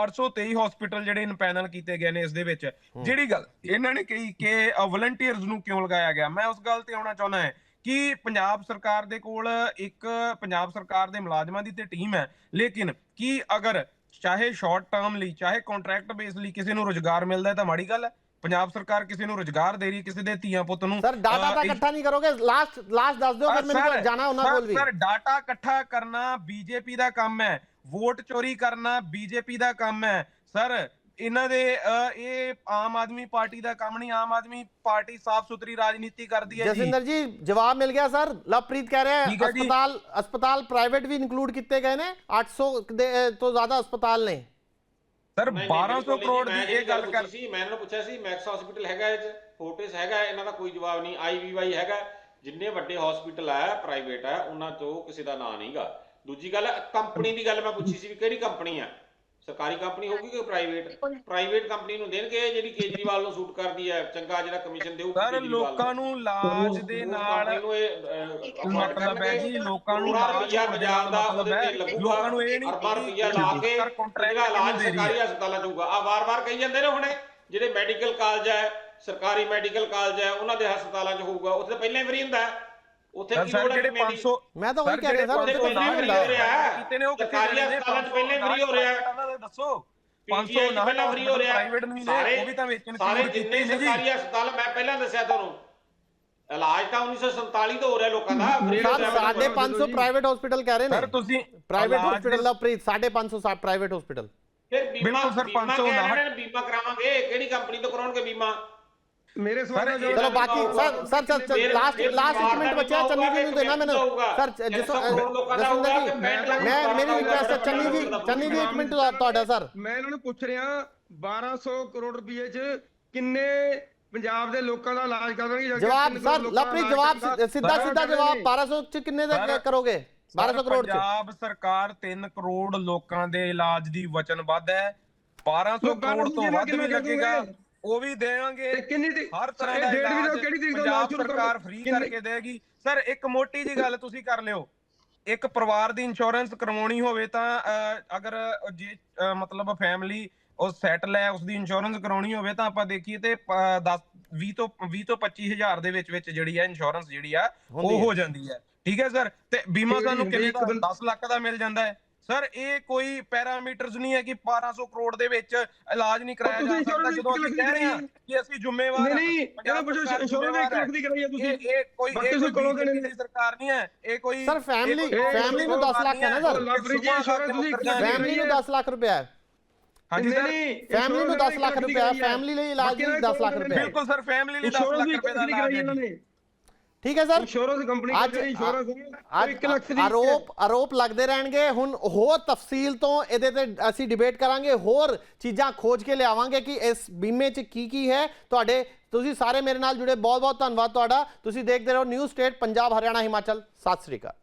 823 ਹਸਪੀਟਲ ਜਿਹੜੇ ਇਨਪੈਨਲ ਕੀਤੇ ਗਏ ਨੇ ਇਸ ਦੇ ਵਿੱਚ। ਜਿਹੜੀ ਗੱਲ ਇਹਨਾਂ ਨੇ ਕਹੀ ਕਿ ਵਲੰਟੀਅਰਸ ਨੂੰ ਕਿਉਂ ਲਗਾਇਆ ਗਿਆ? ਮੈਂ ਉਸ ਗੱਲ ਤੇ ਆਉਣਾ ਚਾਹੁੰਦਾ ਹਾਂ ਕਿ ਪੰਜਾਬ ਸਰਕਾਰ ਦੇ ਕੋਲ ਇੱਕ ਪੰਜਾਬ ਸਰਕਾਰ ਦੇ ਮੁਲਾਜ਼ਮਾਂ ਦੀ ਤੇ ਟੀਮ ਹੈ। ਲੇਕਿਨ ਕੀ ਅਗਰ ਚਾਹੇ ਸ਼ਾਰਟ ਟਰਮ ਲਈ ਚਾਹੇ ਕੰਟਰੈਕਟ ਬੇਸ ਲਈ ਕਿਸੇ ਨੂੰ ਰੋਜ਼ਗਾਰ ਮਿਲਦਾ ਹੈ ਤਾਂ ਮਾੜੀ ਗੱਲ ਹੈ। ਪੰਜਾਬ ਸਰਕਾਰ ਕਿਸੇ ਨੂੰ ਰੋਜ਼ਗਾਰ ਦੇ ਰਹੀ ਹੈ ਕਿਸੇ ਦੇ ਧੀਆਂ ਪੁੱਤ ਨੂੰ। ਸਰ ਡਾਟਾ ਤਾਂ ਇੱਕ- ਇਕੱਠਾ ਨਹੀਂ ਕਰੋਗੇ? ਲਾਸਟ ਲਾਸਟ ਦੱਸ ਦਿਓ ਫਿਰ ਮੈਨੂੰ ਜਾਣਾ ਉਹਨਾਂ ਕੋਲ ਵੀ। ਸਰ ਡਾਟਾ ਇਕੱਠਾ ਕਰਨਾ ਬੀਜੇਪੀ ਦਾ ਕੰਮ ਹੈ। ਵੋਟ ਚੋਰੀ ਕਰਨਾ ਬੀਜੇਪੀ ਦਾ ਕੰਮ ਹੈ। ਸਰ ਇਹਨਾਂ ਦੇ ਇਹ ਆਮ ਆਦਮੀ ਪਾਰਟੀ ਦਾ ਕੰਮ ਨਹੀਂ। ਆਮ ਆਦਮੀ ਪਾਰਟੀ ਸਾਫ਼ ਸੁਥਰੀ ਰਾਜਨੀਤੀ ਕਰਦੀ ਹੈ ਜੀ। ਜਸਿੰਦਰ ਜੀ ਜਵਾਬ ਮਿਲ ਗਿਆ ਸਰ। ਲਵਪ੍ਰੀਤ ਕਹਿ ਰਿਹਾ ਹੈ। ਹਸਪਤਾਲ ਹਸਪਤਾਲ ਪ੍ਰਾਈਵੇਟ ਵੀ ਇਨਕਲੂਡ ਕੀਤੇ ਗਏ ਨੇ। 800 ਦੇ ਅ, ਤੋਂ ਜ਼ਿਆਦਾ ਹਸਪਤਾਲ ਨੇ। ਸਰ ਨਹੀਂ, ਨਹੀਂ, 1200 ਬਿਲਕੁਲ ਨਹੀਂ, ਕਰੋੜ ਦੀ ਇਹ ਗੱਲ ਕਰ ਸੀ ਮੈਂ ਇਹਨਾਂ ਨੂੰ ਪੁੱਛਿਆ ਸੀ ਮੈਕਸ ਹਸਪੀਟਲ ਹੈਗਾ ਇਹ ਚ? ਫੋਰਟਿਸ ਹੈਗਾ ਇਹਨਾਂ ਦਾ ਕੋਈ ਜਵਾਬ ਨਹੀਂ। ਆਈਵੀਵਾਈ ਹੈਗਾ। ਜਿੰਨੇ ਵੱਡੇ ਹਸਪੀਟਲ ਹੈ ਪ੍ਰਾਈਵੇਟ ਹੈ ਉਹਨਾਂ ਚੋਂ ਕਿਸੇ ਦਾ ਨਾਂ ਨਹੀਂਗਾ। ਦੂਜੀ ਗੱਲ ਕੰਪਨੀ ਦੀ ਗੱਲ ਮੈਂ ਪੁੱਛੀ ਸੀ ਵੀ ਕਿਹੜੀ ਕੰਪਨੀ ਆ? ਸਰਕਾਰੀ ਕੰਪਨੀ ਹੋਊਗੀ ਕਿ ਪ੍ਰਾਈਵੇਟ ਪ੍ਰਾਈਵੇਟ ਕੰਪਨੀ ਨੂੰ ਦੇਣਗੇ ਜਿਹੜੀ ਕੇਜਰੀਵਾਲ ਨੂੰ ਸੂਟ ਕਰਦੀ ਹੈ ਚੰਗਾ ਜਿਹੜਾ ਕਮਿਸ਼ਨ ਦੇਊਗੀ ਸਰ ਲੋਕਾਂ ਨੂੰ ਲਾਜ ਦੇ ਨਾਲ ਮਤਲਬ ਹੈ ਜੀ ਲੋਕਾਂ ਨੂੰ ਲਾਜ ਬਾਜ਼ਾਰ ਦਾ ਉਹਦੇ ਤੇ ਲੱਗੂਗਾ। ਲੋਕਾਂ ਨੂੰ ਇਹ ਨਹੀਂ ਅਰਬਾਂ ਰੁਪਈਆ ਲਾ ਕੇ ਜਿਹੜਾ ਇਲਾਜ? ਸਰਕਾਰੀ ਹਸਪਤਾਲਾਂ ਚ ਹੋਊਗਾ। ਆ ਵਾਰ-ਵਾਰ ਕਹੀ ਜਾਂਦੇ ਨੇ ਹੁਣੇ ਜਿਹੜੇ ਮੈਡੀਕਲ ਕਾਲਜ ਹੈ ਸਰਕਾਰੀ ਮੈਡੀਕਲ ਕਾਲਜ ਹੈ ਉਹਨਾਂ ਦੇ ਹਸਪਤਾਲਾਂ 'ਚ ਹੋਊਗਾ। ਉੱਥੇ ਤਾਂ ਪਹਿਲਾਂ ਹੀ ਫ੍ਰੀ ਹੁੰਦਾ ਹੈ। ਉੱਥੇ ਕੀ ਲੋੜ ਹੈ ਜਿਹੜੇ ਦੀ? 500 ਮੈਂ ਤਾਂ ਉਹੀ ਕਹਿ ਰਿਹਾ ਸਰ ਉੱਥੇ ਕੋਈ ਹੀ ਨਹੀਂ free ਹੋ ਰਿਹਾ ਹੈ ਕੀਤੇ ਨੇ ਉਹ ਕਿੱਥੇ ਨੇ? ਹਸਪਤਾਲਾਂ 'ਚ ਪਹਿਲਾਂ free ਹੋ ਰਿਹਾ। ਦਾ ਦੱਸੋ। PGI 'ਚ ਪਹਿਲਾਂ ਫ੍ਰੀ ਹੋ ਰਿਹਾ। ਪ੍ਰਾਈਵੇਟ ਨਹੀਂ ਨੇ ਉਹ ਵੀ ਤਾਂ ਵਿੱਚ ਸਾਰੇ ਜਿੰਨੇ ਨੇ ਸਰਕਾਰੀ ਹਸਪਤਾਲ ਮੈਂ ਪਹਿਲਾਂ ਦੱਸਿਆ ਤੁਹਾਨੂੰ ਇਲਾਜ ਤਾਂ 1947 ਤੋਂ ਹੋ ਰਿਹਾ ਲੋਕਾਂ ਦਾ। ਸਰ ਰਿਹਾ। ਹੈ। 550 ਪ੍ਰਾਈਵੇਟ ਹਸਪੀਟਲ ਕਹਿ ਰਹੇ ਨੇ। ਸਰ ਤੁਸੀਂ private hospital Lovepreet 550 private hospital ਫਿਰ ਬੀਮਾ ਬਿਲਕੁਲ ਸਰ, ਬੀਮਾ 500 ਕਹਿ ਰਹੇ ਨੇ ਬੀਮਾ ਕਰਾਵਾਂਗੇ। ਕਿਹੜੀ ਕੰਪਨੀ ਤੋਂ ਕਰਾਉਣਗੇ ਬੀਮਾ? ਮੇਰੇ ਸਵਾਲ ਦਾ ਚਲੋ ਬਾਕੀ sir sir sir last last ਇੱਕ ਪਰਿਵਾਰ ਮਿੰਟ ਦਾ ਬਚਿਆ ਚੰਨੀ ਜੀ ਨੂੰ ਦੇਣਾ ਮੈਨੂੰ। ਸਰ ਜਸਵਿੰਦਰ ਜੀ ਮੈਂ ਮੇਰੀ ਰਿਕੁਐਸਟ ਹੈ ਚੰਨੀ ਜੀ। ਚੰਨੀ ਜੀ ਇੱਕ ਮਿੰਟ ਤੁਹਾਡਾ ਸਰ ਮੈਂ ਇਹਨਾਂ ਨੂੰ ਪੁੱਛ ਰਿਹਾ 1200 ਕਰੋੜ ਰੁਪਏ ਚ ਕਿੰਨੇ ਪੰਜਾਬ ਦੇ ਲੋਕਾਂ ਦਾ ਇਲਾਜ ਕਰਨਗੇ ਜਾਂ ਜਵਾਬ ਸਰ ਇਲਾਜ ਜਵਾਬ? ਸਿੱਧਾ ਸਿੱਧਾ ਜਵਾਬ ਨੇ। 1200 ਚ ਕਿੰਨੇ ਦਾ ਕਰੋਗੇ 1200 ਕਰੋੜ ਚ ਪੰਜਾਬ ਸਰਕਾਰ 3 ਕਰੋੜ ਲੋਕਾਂ ਦੇ ਇਲਾਜ ਦੀ ਵਚਨਬੱਧ ਹੈ 1200 ਲੋਕਾਂ ਨੂੰ ਕਰੋੜ ਤੋਂ ਵੱਧ ਵੀ ਲੱਗੇਗਾ? ਉਹ ਵੀ ਦੇਵਾਂਗੇ ਤੇ ਕਿੰਨੀ ਦੀ ਹਰ ਤਰ੍ਹਾਂ ਦਾ ਡੇਢ ਵੀ ਇਲਾਜ ਕਿਹੜੀ ਤਰੀਕ ਤੋਂ ਪੰਜਾਬ ਸਰਕਾਰ ਕਰੋ? ਫ੍ਰੀ ਕਰਕੇ ਦੇਗੀ ਸਰ ਇੱਕ ਮੋਟੀ ਜੀ ਗੱਲ ਤੁਸੀਂ ਕਰ ਲਿਓ ਇੱਕ ਪਰਿਵਾਰ ਦੀ ਇੰਸ਼ੋਰੈਂਸ ਕਰਵਾਉਣੀ ਹੋਵੇ ਤਾਂ ਅਗਰ ਜੇ ਮਤਲਬ ਫੈਮਿਲੀ ਉਹ ਸੈਟਲ ਹੈ ਉਸ ਦੀ ਇੰਸ਼ੋਰੈਂਸ ਕਰਾਉਣੀ ਹੋਵੇ ਤਾਂ ਆਪਾਂ ਦੇਖੀਏ ਤੇ 10 20 ਤੋਂ 20 ਤੋਂ 25 ਹਜ਼ਾਰ ਦੇ ਵਿੱਚ ਵਿੱਚ ਜਿਹੜੀ ਹੈ ਇੰਸ਼ੋਰੈਂਸ ਜਿਹੜੀ ਆ ਉਹ ਹੈ। ਜਾਂਦੀ ਹੈ ਠੀਕ ਹੈ ਸਰ ਤੇ ਬੀਮਾ ਸਾਨੂੰ? ਕਿੰਨੇ ਦਾ ਬੰਦਾ- 10 ਲੱਖ ਦਾ ਮਿਲ ਜਾਂਦਾ ਹੈ ਸਰ ਇਹ ਕੋਈ ਪੈਰਾਮੀਟਰਸ ਨਹੀਂ ਹੈ ਕਿ 1200 ਕਰੋੜ ਦੇ ਵਿੱਚ ਇਲਾਜ ਨਹੀਂ ਕਰਾਇਆ ਜਾ ਸਕਦਾ ਜਦੋਂ ਅਸੀਂ ਕਹਿ ਰਹੇ ਹਾਂ ਕਿ ਅਸੀਂ ਜ਼ਿੰਮੇਵਾਰ ਨਹੀਂ ਹਾਂ, ਇਹਨਾਂ ਪੁੱਛੋ ਇੱਕ ਜ਼ਿੰਮੇਵਾਰ ਲੱਖ ਦੀ ਕਰਾਈ ਆ ਤੁਸੀਂ ਇਹ ਕੋਈ ਇਹ ਤੁਸੀਂ ਕੋਈ ਨਹੀਂ। ਦੀ ਸਰਕਾਰ ਨਹੀਂ ਹੈ ਇਹ ਕੋਈ ਸਰ, ਕੋਈ family ਨੂੰ 10 ਲੱਖ ਹੈ ਨਾ ਸਰ? ਦੀ ਫੈਮਿਲੀ ਨੂੰ 10 ਲੱਖ ਰੁਪਇਆ ਹੈ ਹਾਂਜੀ ਸਰ ਫੈਮਿਲੀ ਨੂੰ 10 ਲੱਖ ਹੈ। ਫੈਮਿਲੀ ਲਈ ਇਲਾਜ ਲਈ 10 ਲੱਖ ਰੁਪਇਆ ਬਿਲਕੁਲ ਸਰ ਫੈਮਿਲੀ ਲਈ 10 ਇੰਸ਼ੋਰੈਂਸ ਲੱਖ ਰੁਪਏ ਦਾ ਇਲਾਜ ਕਰਾਈ ਹੈ ਇਹਨਾਂ ਜੀ। ਨੇ ਠੀਕ ਹੈ ਸਰ? ਇੰਸ਼ੋਰੈਂਸ ਕੰਪਨੀ ਅੱਜ ਇੰਸ਼ੋਰੈਂਸ ਅੱਜ 1 ਲੱਖ ਦੀ ਆਰੋਪ ਆਰੋਪ ਲੱਗਦੇ ਰਹਿਣਗੇ। ਹੁਣ ਹੋਰ ਤਫਸੀਲ ਤੋਂ ਇਹਦੇ ਤੇ ਅਸੀਂ ਡਿਬੇਟ ਕਰਾਂਗੇ। ਹੋਰ ਚੀਜ਼ਾਂ ਖੋਜ ਕੇ ਲਿਆਵਾਂਗੇ ਕਿ ਇਸ ਬੀਮੇ 'ਚ ਕੀ ਕੀ ਹੈ। ਤੁਹਾਡੇ ਤੁਸੀਂ ਸਾਰੇ ਮੇਰੇ ਨਾਲ ਜੁੜੇ। ਬਹੁਤ ਬਹੁਤ ਧੰਨਵਾਦ ਤੁਹਾਡਾ। ਤੁਸੀਂ ਦੇਖਦੇ ਰਹੋ। New state Punjab Haryana Himachal. ਸਤਿ ਸ੍ਰੀ ਅਕਾਲ।